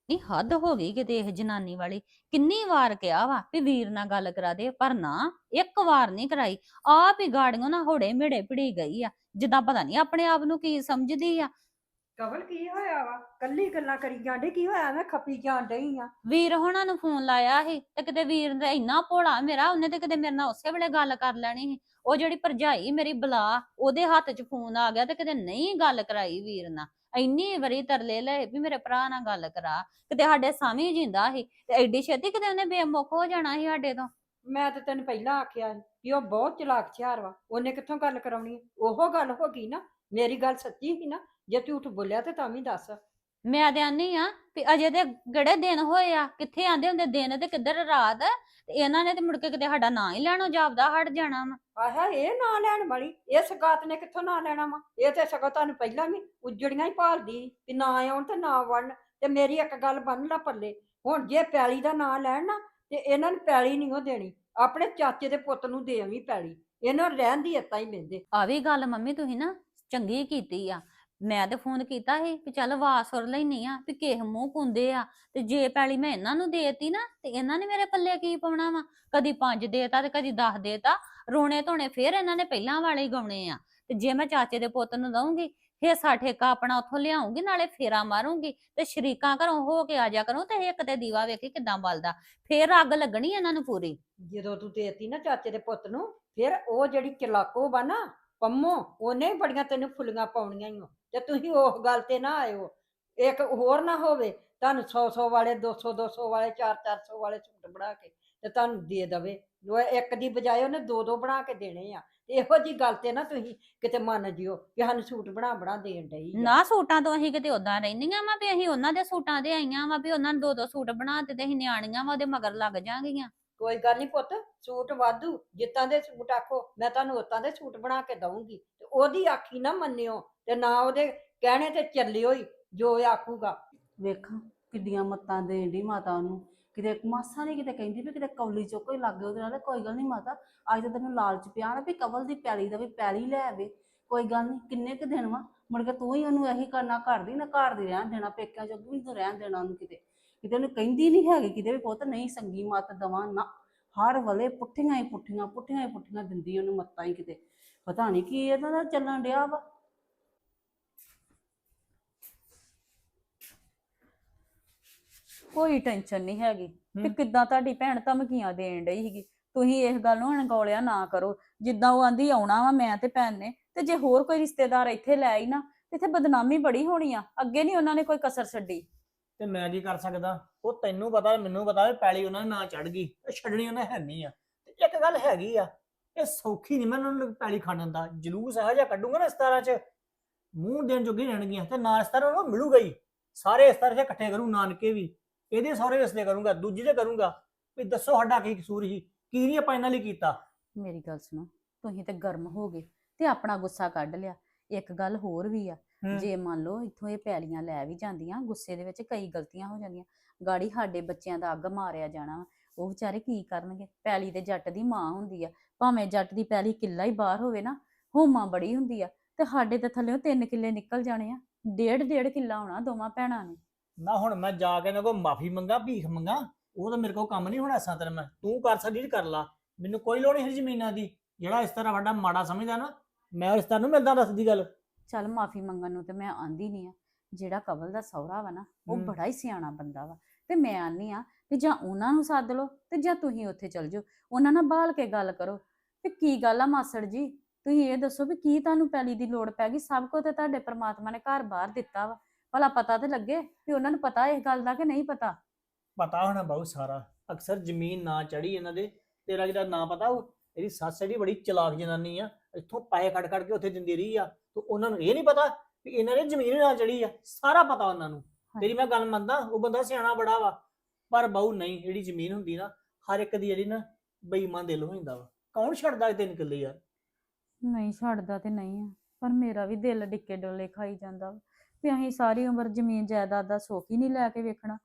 ਨਹੀਂ ਹੱਦ ਹੋ ਗਈ ਕਿਤੇ ਇਹ ਜਨਾਨੀ ਵਾਲੀ। ਕਿੰਨੀ ਵਾਰ ਕਿਹਾ ਵਾ ਵੀ ਵੀਰ ਨਾਲ ਗੱਲ ਕਰਾ ਦੇ, ਪਰ ਨਾ ਇੱਕ ਵਾਰ ਨਹੀਂ ਕਰਾਈ। ਆਪ ਹੀ ਗਾੜੀਆਂ ਨਾ ਹੋੜੇ ਮੇੜੇ ਭਿੜੀ ਗਈ ਆ। ਜਿੱਦਾਂ ਪਤਾ ਨਹੀਂ ਆਪਣੇ ਆਪ ਨੂੰ ਕੀ ਸਮਝਦੀ ਆ। ਕਵਲ ਕੀ ਹੋਇਆ ਵਾ? ਕੱਲੀ ਗੱਲਾਂ ਕਰੀ ਜਾਂਦੇ ਕੀ ਹੋਇਆ? ਮੈਂ ਖੱਪੀ ਜਾਣ ਡਈ ਆ। ਵੀਰ ਹੋਣਾ ਨੂੰ ਫੋਨ ਲਾਇਆ ਸੀ ਤੇ ਕਿਤੇ ਵੀਰ ਦਾ ਇੰਨਾ ਭੋਲਾ ਮੇਰਾ ਉਹਨੇ ਤੇ ਕਿਤੇ ਮੇਰੇ ਨਾਲ ਉਸੇ ਵੇਲੇ ਗੱਲ ਕਰ ਲੈਣੀ ਸੀ। ਉਹ ਜਿਹੜੀ ਭਰਜਾਈ ਮੇਰੀ ਬਲਾ ਉਹਦੇ ਹੱਥ 'ਚ ਫੋਨ ਆ ਗਿਆ ਤੇ ਕਿਤੇ ਨਹੀਂ ਗੱਲ ਕਰਾਈ ਵੀਰ ਨਾਲ। ਇੰਨੀ ਵਾਰੀ ਤਰਲੇ ਲਏ ਵੀ ਮੇਰੇ ਭਰਾ ਨਾਲ ਗੱਲ ਕਰਾ। ਕਿਤੇ ਸਾਡੇ ਹੀ ਜਿੰਦਾ ਸੀ ਤੇ ਐਡੀ ਛੇਤੀ ਕਿਤੇ ਉਹਨੇ ਬੇਮੁਖ ਹੋ ਜਾਣਾ ਸੀ ਸਾਡੇ ਤੋਂ। ਮੈਂ ਤੇ ਤੈਨੂੰ ਪਹਿਲਾਂ ਆਖਿਆ ਸੀ ਕਿ ਉਹ ਬਹੁਤ ਚਲਾਕ ਛਿਆਰ ਵਾ। ਉਹਨੇ ਕਿੱਥੋਂ ਗੱਲ ਕਰਾਉਣੀ ਹੈ? ਉਹੋ ਗੱਲ ਹੋ ਗਈ ਨਾ। ਮੇਰੀ ਗੱਲ ਸੱਚੀ ਸੀ ਨਾ। ਜੇ ਝੂਠ ਬੋਲਿਆ ਤੇ ਤਾਂ ਵੀ ਦੱਸ। ਮੈਂ ਤੇ ਆਨੀ ਆ ਵੀ ਅਜੇ ਤੇ ਗੜੇ ਦਿਨ ਹੋਏ ਆ? ਕਿੱਥੇ ਆਂਦੇ ਹੁੰਦੇ? ਦਿਨ ਤੇ ਕਿੱਧਰ ਰਾਤ? ਤੇ ਇਹਨਾਂ ਨੇ ਤੇ ਮੁੜ ਕੇ ਕਿਤੇ ਸਾਡਾ ਨਾਂ ਹੀ ਲੈਣੋ ਜਾਪਦਾ ਹਟ ਜਾਣਾ ਵਾ। ਆਹਾ ਇਹ ਨਾਂ ਲੈਣ ਵਾਲੀ ਇਹ ਸਗਾਤ ਨੇ ਕਿੱਥੋਂ ਨਾਂ ਲੈਣਾ ਵਾ? ਇਹ ਤੇ ਸਗੋਂ ਤੁਹਾਨੂੰ ਪਹਿਲਾਂ ਵੀ ਉਜੜੀਆਂ ਹੀ ਭਾਲਦੀ ਕਿ ਨਾ ਆਉਣ ਤੇ ਨਾ ਵੜਨ ਤੇ ਮੇਰੀ ਇੱਕ ਗੱਲ ਬੰਨ ਲਾ ਪੱਲੇ। ਹੁਣ ਜੇ ਪੈਲੀ ਦਾ ਨਾਂ ਲੈਣ ਨਾ ਤੇ ਇਹਨਾਂ ਨੂੰ ਪੈਲੀ ਨਹੀਂ ਉਹ ਦੇਣੀ। ਆਪਣੇ ਚਾਚੇ ਦੇ ਪੁੱਤ ਨੂੰ ਦੇਵੀਂ ਪੈਲੀ। ਇਹਨਾਂ ਨੂੰ ਰਹਿਣ ਦੀ ਇੱਤਾਂ ਹੀ ਮਿਲਦੇ ਆ ਵੀ ਗੱਲ ਮੰਮੀ ਤੁਸੀਂ ਨਾ ਚੰਗੀ ਕੀਤੀ ਆ। ਮੈਂ ਤੇ ਫੋਨ ਕੀਤਾ ਸੀ ਵੀ ਚੱਲ ਆਵਾਜ਼ ਲੈਣੀ ਆ ਵੀ ਕਿਸ ਮੂੰਹ ਕੁੰਦੇ ਆ ਤੇ ਜੇ ਪੈਲੀ ਮੈਂ ਇਹਨਾਂ ਨੂੰ ਦੇਤੀ ਨਾ ਤੇ ਇਹਨਾਂ ਨੇ ਮੇਰੇ ਪੱਲੇ ਕੀ ਪਾਉਣਾ ਵਾ? ਕਦੀ ਪੰਜ ਦੇਤਾ ਤੇ ਕਦੀ 10 ਦੇਤਾ, ਰੋਣੇ ਧੋਣੇ ਫੇਰ ਇਹਨਾਂ ਨੇ ਪਹਿਲਾਂ ਵਾਲੇ ਹੀ ਗਾਉਣੇ ਆ। ਤੇ ਜੇ ਮੈਂ ਚਾਚੇ ਦੇ ਪੁੱਤ ਨੂੰ ਦਊਂਗੀ, ਹਿੱਸਾ ਠੇਕਾ ਆਪਣਾ ਉੱਥੋਂ ਲਿਆਉਂਗੀ ਨਾਲੇ ਫੇਰਾ ਮਾਰੂੰਗੀ ਤੇ ਸ਼ਰੀਕਾਂ ਘਰੋਂ ਹੋ ਕੇ ਆ ਜਾ ਕਰੂੰ ਤੇ ਇੱਕ ਤੇ ਦੀਵਾ ਵੇਖੀ ਕਿਦਾਂ ਬਲਦਾ। ਫੇਰ ਅੱਗ ਲੱਗਣੀ ਇਹਨਾਂ ਨੂੰ ਪੂਰੀ। ਜਦੋਂ ਤੂੰ ਦੇਤੀ ਨਾ ਚਾਚੇ ਦੇ ਪੁੱਤ ਨੂੰ, ਫਿਰ ਉਹ ਜਿਹੜੀ ਚਲਾਕੋ ਵਾ ਨਾ ਪੰਮੋ, ਉਹਨੇ ਬੜੀਆਂ ਤੈਨੂੰ ਫੁੱਲੀਆਂ ਪਾਉਣੀਆਂ ਹੀ ਤੇ ਤੁਸੀਂ ਉਹ ਗੱਲ ਤੇ ਨਾ ਆਇਓ ਇੱਕ ਹੋਰ ਨਾ ਹੋਵੇ, ਤੁਹਾਨੂੰ 100 100 ਵਾਲੇ 200 200 ਵਾਲੇ 4 400 ਵਾਲੇ ਸੂਟ ਬਣਾ ਕੇ ਤੇ ਤੁਹਾਨੂੰ ਦੇ ਦਵੇ। ਉਹ ਇੱਕ ਦੀ ਬਜਾਏ ਉਹਨੇ ਦੋ ਦੋ ਬਣਾ ਕੇ ਦੇਣੇ ਆ। ਇਹੋ ਜੀ ਗੱਲ ਤੇ ਨਾ ਤੁਸੀਂ ਕਿਤੇ ਮੰਨ ਜਿਓ ਕਿ ਸਾਨੂੰ ਸੂਟ ਬਣਾ ਬਣਾ ਦੇਣ ਡਈ ਆ। ਨਾ ਸੂਟਾਂ ਤੋਂ ਅਸੀਂ ਕਿਤੇ ਉਦਾਂ ਰਹਿੰਦੀਆਂ ਵਾ ਵੀ ਅਸੀਂ ਉਹਨਾਂ ਦੇ ਸੂਟਾਂ ਦੇ ਆਈਆਂ ਵਾ ਵੀ ਉਹਨਾਂ ਨੂੰ ਦੋ ਦੋ ਸੂਟ ਬਣਾ ਦਿੱਤੇ ਤੇ ਅਸੀਂ ਨਿਆਣੀਆਂ ਵਾ, ਉਹਦੇ ਮਗਰ ਲੱਗ ਜਾਾਂਗੀਆਂ। ਕੋਈ ਗੱਲ ਨਹੀਂ ਪੁੱਤ, ਸੂਟ ਵਾਧੂ, ਜਿੱਤਾਂ ਦੇ ਸੂਟ ਆਖੋ, ਮੈਂ ਤੁਹਾਨੂੰ ਉਤਾਂ ਦੇ ਸੂਟ ਬਣਾ ਕੇ ਦਊਂਗੀ। ਤੇ ਉਹਦੀ ਆਖੀ ਨਾ ਮੰਨਿਓ, ਤੇ ਨਾ ਉਹਦੇ ਕਹਿਣੇ ਤੇ ਚੱਲਿਓ ਹੀ ਜੋ ਇਹ ਆਖੂਗਾ। ਵੇਖਾਂ, ਕਿੱਡੀਆਂ ਮੱਤਾਂ ਦੇਣ ਦੀ ਮਾਤਾ ਉਹਨੂੰ। ਕਿਤੇ ਮਾਸਾ ਨਹੀਂ ਕਿਤੇ ਕਹਿੰਦੀ ਵੀ ਕਿਤੇ ਕੌਲੀ ਚੋਂ ਕੋਈ ਲੱਗੇ ਉਹਦੇ ਨਾਲ, ਕੋਈ ਗੱਲ ਨਹੀਂ ਮਾਤਾ, ਅੱਜ ਤਾਂ ਤੈਨੂੰ ਲਾਲਚ ਪਿਆ ਨਾ ਵੀ ਕਵਲ ਦੀ ਪੈਲੀ ਦਾ ਵੀ ਪੈਲੀ ਲੈ ਆਵੇ। ਕੋਈ ਗੱਲ ਨਹੀਂ ਕਿੰਨੇ ਕੁ ਦਿਨ ਵਾ, ਮੁੜ ਕੇ ਤੂੰ ਹੀ ਉਹਨੂੰ ਇਹੀ ਕਰਨਾ, ਘਰ ਦੀ ਨਾ ਘਰ ਦੀ ਰਹਿਣ ਦੇਣਾ, ਪੇਕਿਆਂ ਚੋਂ ਵੀ ਤੂੰ ਰਹਿਣ ਦੇਣਾ ਉਹਨੂੰ ਕਿਤੇ। ਕਿਤੇ ਉਹਨੂੰ ਕਹਿੰਦੀ ਨਹੀਂ ਹੈਗੀ ਕਿਤੇ ਵੀ ਪੁੱਤ ਨਹੀਂ ਸੰਗੀ ਮੱਤ ਦਵਾਂ ਨਾ। ਹਰ ਵਲੇ ਪੁੱਠੀਆਂ ਹੀ ਪੁੱਠੀਆਂ ਪੁੱਠੀਆਂ ਹੀ ਪੁੱਠੀਆਂ ਦਿੰਦੀ ਉਹਨੂੰ ਮੱਤਾਂ ਹੀ ਕਿਤੇ। ਪਤਾ ਨਹੀਂ ਕੀ ਇਹਨਾਂ ਦਾ ਚੱਲਣ ਡਿਆ ਵਾ। ਕੋਈ ਟੈਨਸ਼ਨ ਨਹੀਂ ਹੈਗੀ। ਤੇ। ਕਿੱਦਾਂ ਤੁਹਾਡੀ ਭੈਣ ਧਮਕੀਆਂ ਦੇਣ ਡਈ ਸੀਗੀ? ਤੁਸੀਂ ਇਸ ਗੱਲ ਨੂੰ ਅਣਗੌਲਿਆ ਨਾ ਕਰੋ। ਜਿੱਦਾਂ ਉਹ ਆਂਦੀ ਆਉਣਾ ਵਾ ਮੈਂ ਤੇ ਭੈਣ ਨੇ ਤੇ ਜੇ ਹੋਰ ਕੋਈ ਰਿਸ਼ਤੇਦਾਰ ਇੱਥੇ ਲੈ ਆਈ ਨਾ ਤੇ ਇੱਥੇ ਬਦਨਾਮੀ ਬੜੀ ਹੋਣੀ ਆ। ਅੱਗੇ ਨਹੀਂ ਉਹਨਾਂ ਨੇ ਕੋਈ ਕਸਰ ਛੱਡੀ। ਤੇ ਮੈਂ ਕੀ ਕਰ ਸਕਦਾ? ਉਹ ਤੈਨੂੰ ਪਤਾ, ਮੈਨੂੰ ਪਤਾ ਵੀ ਪੈਲੀ ਉਹਨਾਂ ਨੇ ਨਾ ਚੜ ਗਈ, ਤੇ ਛੱਡਣੀ ਉਹਨੇ ਹੈ ਨਹੀਂ ਆ। ਤੇ ਇੱਕ ਗੱਲ ਹੈਗੀ ਆ, ਇਹ ਸੌਖੀ ਨਹੀਂ ਮੈਂ ਉਹਨਾਂ ਨੂੰ ਪੈਲੀ ਖਾਣ ਦਾ ਜਲੂਸ ਇਹੋ ਜਿਹਾ ਕੱਢੂਗਾ ਨਾ ਇਸਤਾਰਾਂ 'ਚ, ਮੂੰਹ ਦੇਣ ਜੋਗੀ ਰਹਿਣਗੀਆਂ, ਤੇ ਨਾਲ ਇਸਤਾਰ ਉਹਨੂੰ ਮਿਲੂਗਾ ਹੀ। ਸਾਰੇ ਇਸਤਾਰ 'ਚ ਇਕੱਠੇ ਕਰੂ, ਨਾਨਕੇ ਵੀ। ਇਹਦੇ ਸਾਰੇ ਰਿਸ਼ਤੇ ਕਰੂੰਗਾ, ਦੂਜੀ ਦੇ ਕਰੂੰਗਾ। ਵੀ ਦੱਸੋ ਸਾਡਾ ਕੀ ਕਸੂਰ ਸੀ, ਕੀ ਨਹੀਂ ਆਪਾਂ ਇਹਨਾਂ ਲਈ ਕੀਤਾ? ਮੇਰੀ ਗੱਲ ਸੁਣੋ, ਤੁਸੀਂ ਤੇ ਗਰਮ ਹੋ ਗਏ, ਤੇ ਆਪਣਾ ਗੁੱਸਾ ਕੱਢ ਲਿਆ। ਇੱਕ ਗੱਲ ਹੋਰ ਵੀ ਆ। ਜੇ ਮੰਨ ਲਓ ਇੱਥੋਂ ਇਹ ਪੈਲੀਆਂ ਲੈ ਵੀ ਜਾਂਦੀਆਂ ਗੁੱਸੇ ਦੇ ਵਿੱਚ ਕਈ ਗਲਤੀਆਂ ਹੋ ਜਾਂਦੀਆਂ ਗਾੜੀ ਸਾਡੇ ਬੱਚਿਆਂ ਦਾ ਅੱਗ ਮਾਰਿਆ ਜਾਣਾ। ਉਹ ਵਿਚਾਰੇ ਕੀ ਕਰਨਗੇ ਪੈਲੀ ਤੇ ਜੱਟ ਦੀ ਮਾਂ ਹੁੰਦੀ ਆ ਭਾਵੇਂ ਜੱਟ ਦੀ ਪੈਲੀ ਕਿੱਲਾ ਹੀ ਬਾਹਰ ਹੋਵੇ ਨਾ ਹੋਮਾ ਬੜੀ ਹੁੰਦੀ ਆ ਤੇ ਸਾਡੇ ਤੇ ਥੱਲੇੋਂ ਤਿੰਨ ਕਿੱਲੇ ਨਿਕਲ ਜਾਣੇ ਆ ਡੇਢ ਡੇਢ ਕਿੱਲਾ ਹੋਣਾ ਦੋਵਾਂ ਭੈਣਾਂ ਨੂੰ ਨਾ ਹੁਣ ਮੈਂ ਜਾ ਕੇ ਇਹਨਾਂ ਕੋਲ ਮਾਫੀ ਮੰਗਾ ਭੀਖ ਮੰਗਾ ਉਹ ਤਾਂ ਮੇਰੇ ਕੋਲ ਕੰਮ ਨਹੀਂ ਹੋਣਾ ਇਸਾਂ ਤਰ੍ਹਾਂ ਮੈਂ ਤੂੰ ਕਰ ਸਕਦੀ ਕਰ ਲਾ ਮੈਨੂੰ ਕੋਈ ਲੋੜ ਨਹੀਂ ਹੈ ਜ਼ਮੀਨਾਂ ਦੀ ਜਿਹੜਾ ਇਸ ਤਰ੍ਹਾਂ ਵੱਡਾ ਮਾੜਾ ਸਮਝਦਾ ਨਾ ਮੈਂ ਤਰ੍ਹਾਂ ਨੂੰ ਮਿਲਦਾ ਦੱਸਦੀ ਗੱਲ। ਚੱਲ ਮਾਫੀ ਮੰਗਣ ਨੂੰ ਤੇ ਮੈਂ ਆਂਦੀ ਨਹੀਂ ਆ। ਜਿਹੜਾ ਕਵਲ ਦਾ ਸਹੁਰਾ ਵਾ ਨਾ ਉਹ। ਬੜਾ ਹੀ ਸਿਆਣਾ ਬੰਦਾ ਵਾ। ਤੇ ਮੈਂ ਆਨੀ ਆ ਕਿ ਜਾਂ ਉਹਨਾਂ ਨੂੰ ਸੱਦ ਲਓ ਤੇ ਜਾਂ ਤੁਸੀਂ ਉੱਥੇ ਚਲ ਜਾਓ। ਉਹਨਾਂ ਨਾਲ ਬਾਲ ਕੇ ਗੱਲ ਕਰੋ। ਤੇ ਕੀ ਗੱਲ ਆ ਮਾਸੜ ਜੀ? ਤੁਸੀਂ ਇਹ ਦੱਸੋ ਵੀ ਕੀ ਤੁਹਾਨੂੰ ਪੈਲੀ ਦੀ ਲੋੜ ਪੈ ਗਈ? ਸਭ ਕੁਝ ਤੇ ਤੁਹਾਡੇ ਪ੍ਰਮਾਤਮਾ ਨੇ ਘਰ ਬਾਹਰ ਦਿੱਤਾ ਵਾ। ਭਲਾ ਪਤਾ ਤੇ ਲੱਗੇ ਵੀ ਉਹਨਾਂ ਨੂੰ ਪਤਾ ਇਸ ਗੱਲ ਦਾ ਕਿ ਨਹੀਂ ਪਤਾ। ਪਤਾ ਹੋਣਾ ਬਹੁਤ ਸਾਰਾ। ਅਕਸਰ ਜ਼ਮੀਨ ਨਾ ਚੜੀ ਇਹਨਾਂ ਦੇ। ਤੇਰਾ ਜਿਹੜਾ ਨਾਂ ਪਤਾ ਉਹ ਇਹਦੀ ਸੱਸ ਜਿਹੜੀ ਬੜੀ ਚਲਾਕ ਜਨਾਨੀ ਆ। ਇੱਥੋਂ ਪਾਏ ਖੜ ਖੜ ਕੇ ਉੱਥੇ ਦਿੰਦੀ ਰਹੀ ਆ, ਤੇ ਉਹਨਾਂ ਨੂੰ ਇਹ ਨਹੀਂ ਪਤਾ ਵੀ ਇਹਨਾਂ ਨੇ ਜ਼ਮੀਨ ਨਾ ਚੜੀ ਆ, ਸਾਰਾ ਪਤਾ ਉਹਨਾਂ ਨੂੰ। ਤੇਰੀ ਮੈਂ ਗੱਲ ਮੰਨਦਾ, ਉਹ ਬੰਦਾ ਸਿਆਣਾ ਬੜਾ ਵਾ, ਪਰ ਬਹੁ ਨਹੀਂ, ਜਿਹੜੀ ਜ਼ਮੀਨ ਹੁੰਦੀ ਨਾ, ਹਰ ਇੱਕ ਦੀ ਜਿਹੜੀ ਨਾ ਬੇਈਮਾਨ ਦਿਲ ਹੋ ਵਾ। ਕੌਣ ਛੱਡਦਾ ਇਹ ਤਿੰਨ ਕਿੱਲੇ ਯਾਰ? ਨਹੀਂ ਛੱਡਦਾ ਤੇ ਨਹੀਂ ਆ, ਪਰ ਮੇਰਾ ਵੀ ਦਿਲ ਡਿੱਕੇ ਡੋਲੇ ਖਾਈ ਜਾਂਦਾ ਵਾ। ਵੀ ਅਸੀਂ ਸਾਰੀ ਉਮਰ ਜ਼ਮੀਨ ਜਾਇਦਾਦ ਦਾ ਸੁੱਖ ਹੀ ਨਹੀਂ ਲੈ ਕੇ ਵੇਖਣਾ।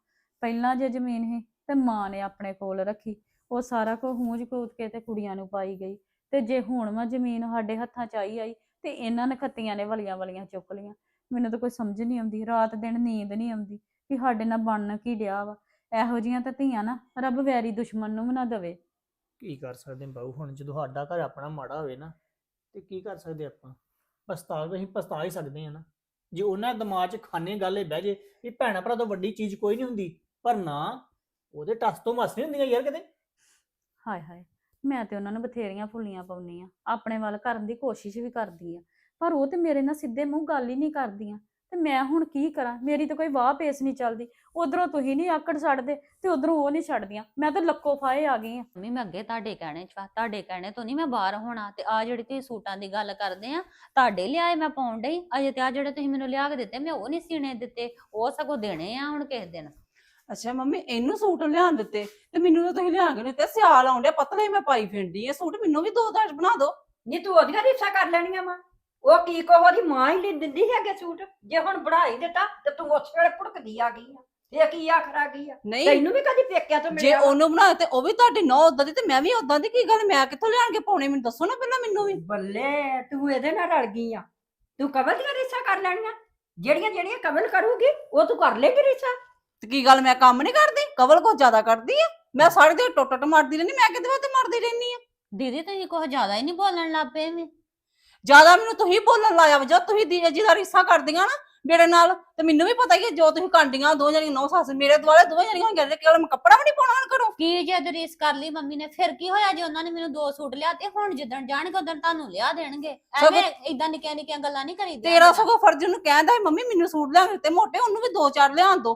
ਪਹਿਲਾਂ ਜੇ ਜ਼ਮੀਨ ਸੀ, ਤੇ ਮਾਂ ਨੇ ਆਪਣੇ ਕੋਲ ਰੱਖੀ, ਉਹ ਸਾਰਾ ਕੁਝ ਹੂੰਜ ਕੂਦ ਕੇ ਤੇ ਕੁੜੀਆਂ ਨੂੰ ਪਾਈ ਗਈ। ਤੇ ਜੇ ਹੁਣ ਵਾ ਜ਼ਮੀਨ ਸਾਡੇ ਹੱਥਾਂ ਚ ਆਈ ਆਈ ਤੇ ਇਹਨਾਂ ਨੇ ਖੱਤੀਆਂ ਨੇ ਵਲੀਆਂ ਵਲੀਆਂ ਚੁੱਕ ਲੀਆਂ ਮੈਨੂੰ ਤਾਂ ਕੋਈ ਸਮਝ ਨਹੀਂ ਆਉਂਦੀ ਰਾਤ ਦਿਨ ਨੀਂਦ ਨਹੀਂ ਆਉਂਦੀ ਵੀ ਸਾਡੇ ਨਾਲ ਬਣਨ ਕੀ ਡਿਆ ਵਾ। ਇਹੋ ਜੀਆਂ ਤਾਂ ਧੀਆਂ ਨਾ ਰੱਬ ਵੈਰੀ ਦੁਸ਼ਮਣ ਨੂੰ ਵੀ ਨਾ ਦਵੇ। ਕੀ ਕਰ ਸਕਦੇ ਹਾਂ ਬਾਊ ਹੁਣ ਜਦੋਂ ਸਾਡਾ ਘਰ ਆਪਣਾ ਮਾੜਾ ਹੋਵੇ ਨਾ ਤੇ ਕੀ ਕਰ ਸਕਦੇ ਆਪਾਂ? ਪਛਤਾ ਅਸੀਂ ਪਛਤਾ ਹੀ ਸਕਦੇ ਹਾਂ ਨਾ। ਜੇ ਉਹਨਾਂ ਦੇ ਦਿਮਾਗ 'ਚ ਖਾਨੇ ਗੱਲ ਇਹ ਬਹਿ ਜੇ ਵੀ ਭੈਣਾ ਭਰਾ ਤੋਂ ਵੱਡੀ ਚੀਜ਼ ਕੋਈ ਨਹੀਂ ਹੁੰਦੀ ਪਰ ਨਾ ਉਹਦੇ ਟਸ ਤੋਂ ਮਸ ਨਹੀਂ ਹੁੰਦੀਆਂ ਯਾਰ ਕਿਤੇ। ਹਾਏ ਹਾਏ ਮੈਂ ਤੇ ਉਹਨਾਂ ਨੂੰ ਬਥੇਰੀਆਂ ਫੁੱਲੀਆਂ ਪਾਉਣੀ ਆ ਆਪਣੇ ਵੱਲ ਕਰਨ ਦੀ ਕੋਸ਼ਿਸ਼ ਵੀ ਕਰਦੀ ਆ ਪਰ ਉਹ ਤੇ ਮੇਰੇ ਨਾਲ ਸਿੱਧੇ ਮੂੰਹ ਗੱਲ ਹੀ ਨਹੀਂ ਕਰਦੀਆਂ, ਤੇ ਮੈਂ ਹੁਣ ਕੀ ਕਰਾਂ? ਮੇਰੀ ਤਾਂ ਕੋਈ ਵਾਹ ਪੇਸ ਨਹੀਂ ਚੱਲਦੀ, ਉਧਰੋਂ ਤੁਸੀਂ ਨਹੀਂ ਆਕੜ ਛੱਡਦੇ ਤੇ ਉਧਰੋਂ ਉਹ ਨਹੀਂ ਛੱਡਦੀਆਂ, ਮੈਂ ਤਾਂ ਲੱਕੋ ਫਾਏ ਆ ਗਈ ਆ ਮੰਮੀ, ਮੈਂ ਅੱਗੇ ਤੁਹਾਡੇ ਕਹਿਣੇ ਚ ਵਾ, ਤੁਹਾਡੇ ਕਹਿਣੇ ਤੋਂ ਨਹੀਂ ਮੈਂ ਬਾਹਰ ਹੋਣਾ, ਤੇ ਆ ਜਿਹੜੀ ਤੁਸੀਂ ਸੂਟਾਂ ਦੀ ਗੱਲ ਕਰਦੇ ਆ, ਤੁਹਾਡੇ ਲਿਆਏ ਮੈਂ ਪਾਉਣ ਡਈ, ਅਜੇ ਤੇ ਆ ਜਿਹੜੇ ਤੁਸੀਂ ਮੈਨੂੰ ਲਿਆ ਕੇ ਦਿੱਤੇ, ਮੈਂ ਉਹ ਨਹੀਂ ਸੀਣੇ ਦਿੱਤੇ, ਉਹ ਸਗੋਂ ਦੇਣੇ ਆ ਹੁਣ ਕਿਸੇ ਦਿਨ। ਅੱਛਾ ਮੰਮੀ ਇਹਨੂੰ ਸੂਟ ਲਿਆਣ ਦਿੱਤੇ ਤੇ ਮੈਨੂੰ ਤਾਂ ਤੁਸੀਂ ਲਿਆ ਕੇ ਦਿੱਤੇ? ਸਿਆਲ ਆਉਂਦੇ ਪਤਲੇ ਹੀ ਮੈਂ ਪਾਈ ਫਿਰਦੀ ਇਹ ਸੂਟ ਮੈਨੂੰ ਵੀ ਦੋ ਦਾਜ ਬਣਾ ਦਿਓ ਨਹੀਂ ਤੂੰ ਉਹਦੀਆਂ ਰੀਸਾਂ ਕਰ ਲੈਣੀਆਂ ਵਾ। ਉਹ ਕੀ ਕੋ ਉਹਦੀ ਮਾਂ ਹੀ ਨਹੀਂ ਦਿੰਦੀ ਹੈਗੇ ਸੂਟ? ਜੇ ਹੁਣ ਬੜਾਈ ਦਿੱਤਾ ਤੇ ਤੂੰ ਉਸ ਵੇਲੇ ਭੁੜਕਦੀ ਆ ਗਈ ਆ। ਕੀ ਆਖਰ ਆ ਗਈ ਆ? ਨਹੀਂ। ਤੈਨੂੰ ਵੀ ਕਦੀ ਪੇਕਿਆ ਤੋਂ ਜੇ ਮਿਲਿਆ ਵਾ? ਉਹਨੂੰ ਬਣਾ ਤੇ ਉਹ ਵੀ ਤੁਹਾਡੀ ਨੌ ਉਦਾਂ ਦੀ ਤੇ ਮੈਂ ਵੀ ਉਦਾਂ ਦੀ ਕੀ ਗੱਲ? ਮੈਂ ਕਿੱਥੋਂ ਲਿਆਣ ਕੇ ਪਾਉਣੇ? ਮੈਨੂੰ ਦੱਸੋ ਨਾ ਪਹਿਲਾਂ ਮੈਨੂੰ ਵੀ। ਬੱਲੇ ਤੂੰ ਇਹਦੇ ਨਾਲ ਰਲ ਗਈ ਆ। ਤੂੰ ਕਵਲ ਦੀਆਂ ਰੀਸਾਂ ਕਰ ਲੈਣੀਆਂ। ਜਿਹੜੀਆਂ ਜਿਹੜੀਆਂ ਕਵਲ ਕਰੂਗੀ ਉਹ ਤੂੰ ਕਰ ਲੇਗੀ ਰੀਸਾਂ? ਤੇ ਕੀ ਗੱਲ ਮੈਂ ਕੰਮ ਨਹੀਂ ਕਰਦੀ? ਕਵਲ ਕੋ ਜ਼ਿਆਦਾ ਕਰਦੀ ਆ? ਮੈਂ ਸਾਰੀ ਦਿਨ ਟੁੱਟ ਟੁੱਟ ਮਾਰਦੀ ਰਹਿੰਦੀ ਮੈਂ ਕਿਤੇ ਵਾਸਤੇ ਮਾਰਦੀ ਰਹਿੰਦੀ ਆ? ਦੀਦੀ ਤੁਸੀਂ ਕੁਝ ਜ਼ਿਆਦਾ ਹੀ ਨਹੀਂ ਬੋਲਣ ਲੱਗ ਪਏ ਵੀ। ਜ਼ਿਆਦਾ ਮੈਨੂੰ ਤੁਸੀਂ ਬੋਲਣ ਲਾਇਆ ਵਾ ਜਦ ਤੁਸੀਂ ਦੀ ਜਿਹਦਾ ਰੀਸਾ ਕਰਦੀਆਂ ਨਾ ਮੇਰੇ ਨਾਲ ਤੇ ਮੈਨੂੰ ਵੀ ਪਤਾ ਹੀ ਹੈ ਜੋ ਤੁਸੀਂ ਕਾਂਡੀਆਂ ਦੋ ਜਣੀਆਂ ਨੌ ਸੱਸ ਮੇਰੇ ਦੁਆਲੇ ਦੋਵੇਂ ਜਣੀਆਂ ਹੋਈਆਂ ਤੇ ਕਿਹੜਾ ਮੈਂ ਕੱਪੜਾ ਵੀ ਨਹੀਂ ਪਾਉਣਾ ਹੁਣ ਘਰੋਂ। ਕੀ ਜੇ ਰੀਸ ਕਰ ਲਈ ਮੰਮੀ ਨੇ ਫਿਰ ਕੀ ਹੋਇਆ ਜੇ ਉਹਨਾਂ ਨੇ ਮੈਨੂੰ ਦੋ ਸੂਟ ਲਿਆ ਤੇ ਹੁਣ ਜਿੱਦਣ ਜਾਣਗੇ ਉਦੋਂ ਤੁਹਾਨੂੰ ਲਿਆ ਦੇਣਗੇ? ਐਵੇਂ ਇਦਾਂ ਨਿੱਕੀਆਂ ਨਿੱਕੀਆਂ ਗੱਲਾਂ ਨਹੀਂ ਕਰੀਦੀਆਂ। ਤੇਰਾ ਸਗੋਂ ਫਰਜ਼ ਨੂੰ ਕਹਿੰਦਾ ਸੀ, ਮੰਮੀ ਮੈਨੂੰ ਸੂਟ ਲਿਆ ਦਿੱਤੇ ਮੋਟੇ ਉਹਨੂੰ ਵੀ ਦੋ ਚਾਰ ਲਿਆਣ ਦੋ।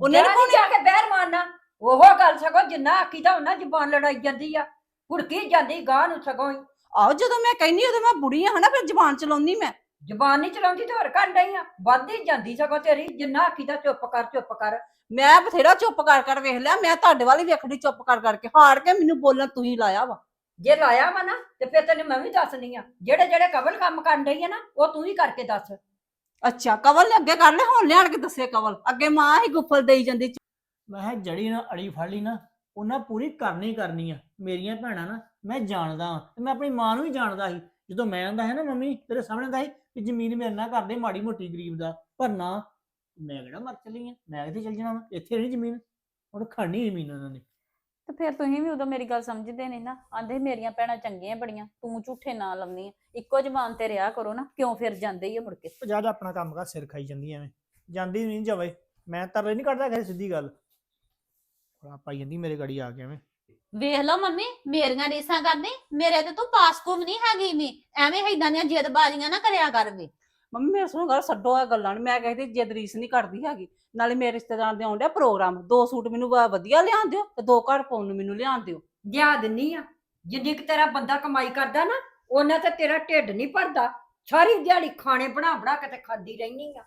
ਉਹਨੇ ਨੀ ਨੀ ਜਾ ਕੇ ਬਹਿਰ ਮਾਰਨਾ। ਉਹ ਗੱਲ ਸਗੋਂ ਜਿੰਨਾ ਆਖੀਦਾ ਉਹਨਾਂ ਜ਼ੁਬਾਨ ਲੜਾਈ ਜਾਂਦੀ ਆ। ਹੁੜਕੀ ਜਾਂਦੀ ਗਾਂ ਨੂੰ ਸਗੋਂ ਹੀ। ਆਹੋ ਜਦੋਂ ਮੈਂ ਕਹਿੰਨੀ ਉਦੋਂ ਮੈਂ ਬੁੜੀ ਆ ਹਨਾ ਫਿਰ ਜ਼ਬਾਨ ਚਲਾਉਣੀ ਮੈਂ। ਜ਼ੁਬਾਨ ਨਹੀਂ ਚਲਾਉਂਦੀ ਤੇ ਹੋਰ ਕਰ ਡਈ ਆ। ਵੱਧਦੀ ਜਾਂਦੀ ਸਗੋਂ ਤੇਰੀ ਜਿੰਨਾ ਆਖੀਦਾ ਚੁੱਪ ਕਰ ਚੁੱਪ ਕਰ। ਮੈਂ ਬਥੇਰਾ ਚੁੱਪ ਕਰ ਕਰ ਵੇਖ ਲਿਆ ਮੈਂ ਤੁਹਾਡੇ ਵਾਲੀ ਵੇਖਣੀ ਚੁੱਪ ਕਰ ਕਰਕੇ ਹਾਰ ਕੇ ਮੈਨੂੰ ਬੋਲਣ ਤੁਸੀਂ ਲਾਇਆ ਵਾ। ਜੇ ਲਾਇਆ ਵਾ ਨਾ ਤੇ ਫਿਰ ਤੈਨੂੰ ਮੈਂ ਵੀ ਦੱਸਣੀ ਆ। ਜਿਹੜੇ ਜਿਹੜੇ ਕਵਲ ਕੰਮ ਕਰਨ ਡਈ ਆ ਨਾ ਉਹ ਤੂੰ ਹੀ ਕਰਕੇ ਦੱਸ। ਅੱਛਾ, ਕਵਲ ਨੇ ਅੱਗੇ ਕਰ ਲਿਆ, ਹੁਣ ਲਿਆਣ ਕੇ ਦੱਸੇ ਕਵਲ। ਅੱਗੇ ਮਾਂ ਹੀ ਗੁੱਫਲ ਦੇਈ ਜਾਂਦੀ ਮੈਂ ਕਿਹਾ, ਜੜੀ ਨਾ ਅੜੀ ਫੜ ਲਈ ਨਾ, ਉਹਨਾਂ ਪੂਰੀ ਕਰਨੀ ਕਰਨੀ ਆ। ਮੇਰੀਆਂ ਭੈਣਾਂ ਨਾ, ਮੈਂ ਜਾਣਦਾ ਵਾਂ ਤੇ ਮੈਂ ਆਪਣੀ ਮਾਂ ਨੂੰ ਵੀ ਜਾਣਦਾ ਸੀ। ਜਦੋਂ ਮੈਂ ਆਂਦਾ ਹੈ ਨਾ, ਮੰਮੀ, ਤੇਰੇ ਸਾਹਮਣੇ ਦਾ ਸੀ ਕਿ ਜ਼ਮੀਨ ਮੇਰੇ ਨਾਲ ਕਰਦੇ ਮਾੜੀ ਮੋਟੀ ਗਰੀਬ ਦਾ। ਪਰ ਨਾ, ਮੈਂ ਕਿਹੜਾ ਮਰ ਚਲੀ ਆ? ਮੈਂ ਕਿੱਥੇ ਚਲ ਜਾਣਾ ਵਾ? ਇੱਥੇ ਨਹੀਂ ਜ਼ਮੀਨ। ਹੁਣ ਖੜਨੀ ਜ਼ਮੀਨ ਉਹਨਾਂ ਨੇ। ਤੇ ਫਿਰ ਤੁਸੀਂ ਵੀ ਉਦੋਂ ਮੇਰੀ ਗੱਲ ਸਮਝਦੇ ਨਹੀਂ ਨਾ। ਆਂਦੇ ਮੇਰੀਆਂ ਭੈਣਾਂ ਚੰਗੀਆਂ ਬੜੀਆਂ ਤੂੰ ਝੂਠੇ ਨਾ ਲਾਉਣੀ ਆ। ਇੱਕੋ ਜ਼ਬਾਨ ਤੇ ਰਿਹਾ ਕਰੋ ਨਾ ਕਿਉਂ ਫਿਰ ਜਾਂਦੇ ਹੀ ਆ ਮੁੜ ਕੇ? ਉਹ ਜਦ ਆਪਣਾ ਕੰਮ ਕਰ ਸਿਰ ਖਾਈ ਜਾਂਦੀ ਐਵੇਂ। ਜਾਂਦੀ ਨਹੀਂ ਜਾਵੇ। ਮੈਂ ਤਰਲੇ ਨਹੀਂ ਕੱਢਦਾ ਕਿਸੇ ਸਿੱਧੀ ਗੱਲ। ਆ ਪਾਈ ਜਾਂਦੀ ਮੇਰੇ ਗਾੜੀ ਆ ਕੇ ਐਵੇਂ। ਵੇਖ ਲਓ ਮੰਮੀ ਮੇਰੀਆਂ ਰੀਸਾਂ ਕਰਦੀ ਮੇਰੇ ਤੇ ਤੂੰ ਪਾਸਕੂਮ ਨਹੀਂ ਹੈਗੀ ਵੀ ਐਵੇਂ ਇਦਾਂ ਦੀਆਂ ਜਿੱਦਬਾਜ਼ੀਆਂ ਨਾ ਕਰਿਆ ਕਰ ਵੀ। ਮੰਮੀ ਮੇਰੇ ਸੁਣੋ ਗੱਲ ਛੱਡੋ ਆ ਗੱਲਾਂ ਨੂੰ ਮੈਂ ਕਹਿੰਦੀ ਜਿੱਦ ਰੀਸ ਨਹੀਂ ਕਰਦੀ ਹੈਗੀ। ਨਾਲੇ ਮੇਰੇ ਰਿਸ਼ਤੇਦਾਰ ਦੇ ਆਉਂਦੇ ਪ੍ਰੋਗਰਾਮ ਦੋ ਸੂਟ ਮੈਨੂੰ ਵ- ਵਧੀਆ ਲਿਆਣ ਦਿਓ ਤੇ ਦੋ ਘਰ ਪਾਉਣ ਨੂੰ ਮੈਨੂੰ ਲਿਆਣ ਦਿਓ। ਜਿਆ ਦਿੰਨੀ ਆ। ਜਿੰਨੀ ਕੁ ਤੇਰਾ ਬੰਦਾ ਕਮਾਈ ਕਰਦਾ ਨਾ ਉਹਨਾਂ ਤੇ ਤੇਰਾ ਢਿੱਡ ਨਹੀਂ ਭਰਦਾ। ਸਾਰੀ ਦਿਹਾੜੀ ਖਾਣੇ ਬਣਾ ਬਣਾ ਕੇ ਤੇ ਖਾਂਦੀ ਰਹਿਨੀ ਆ।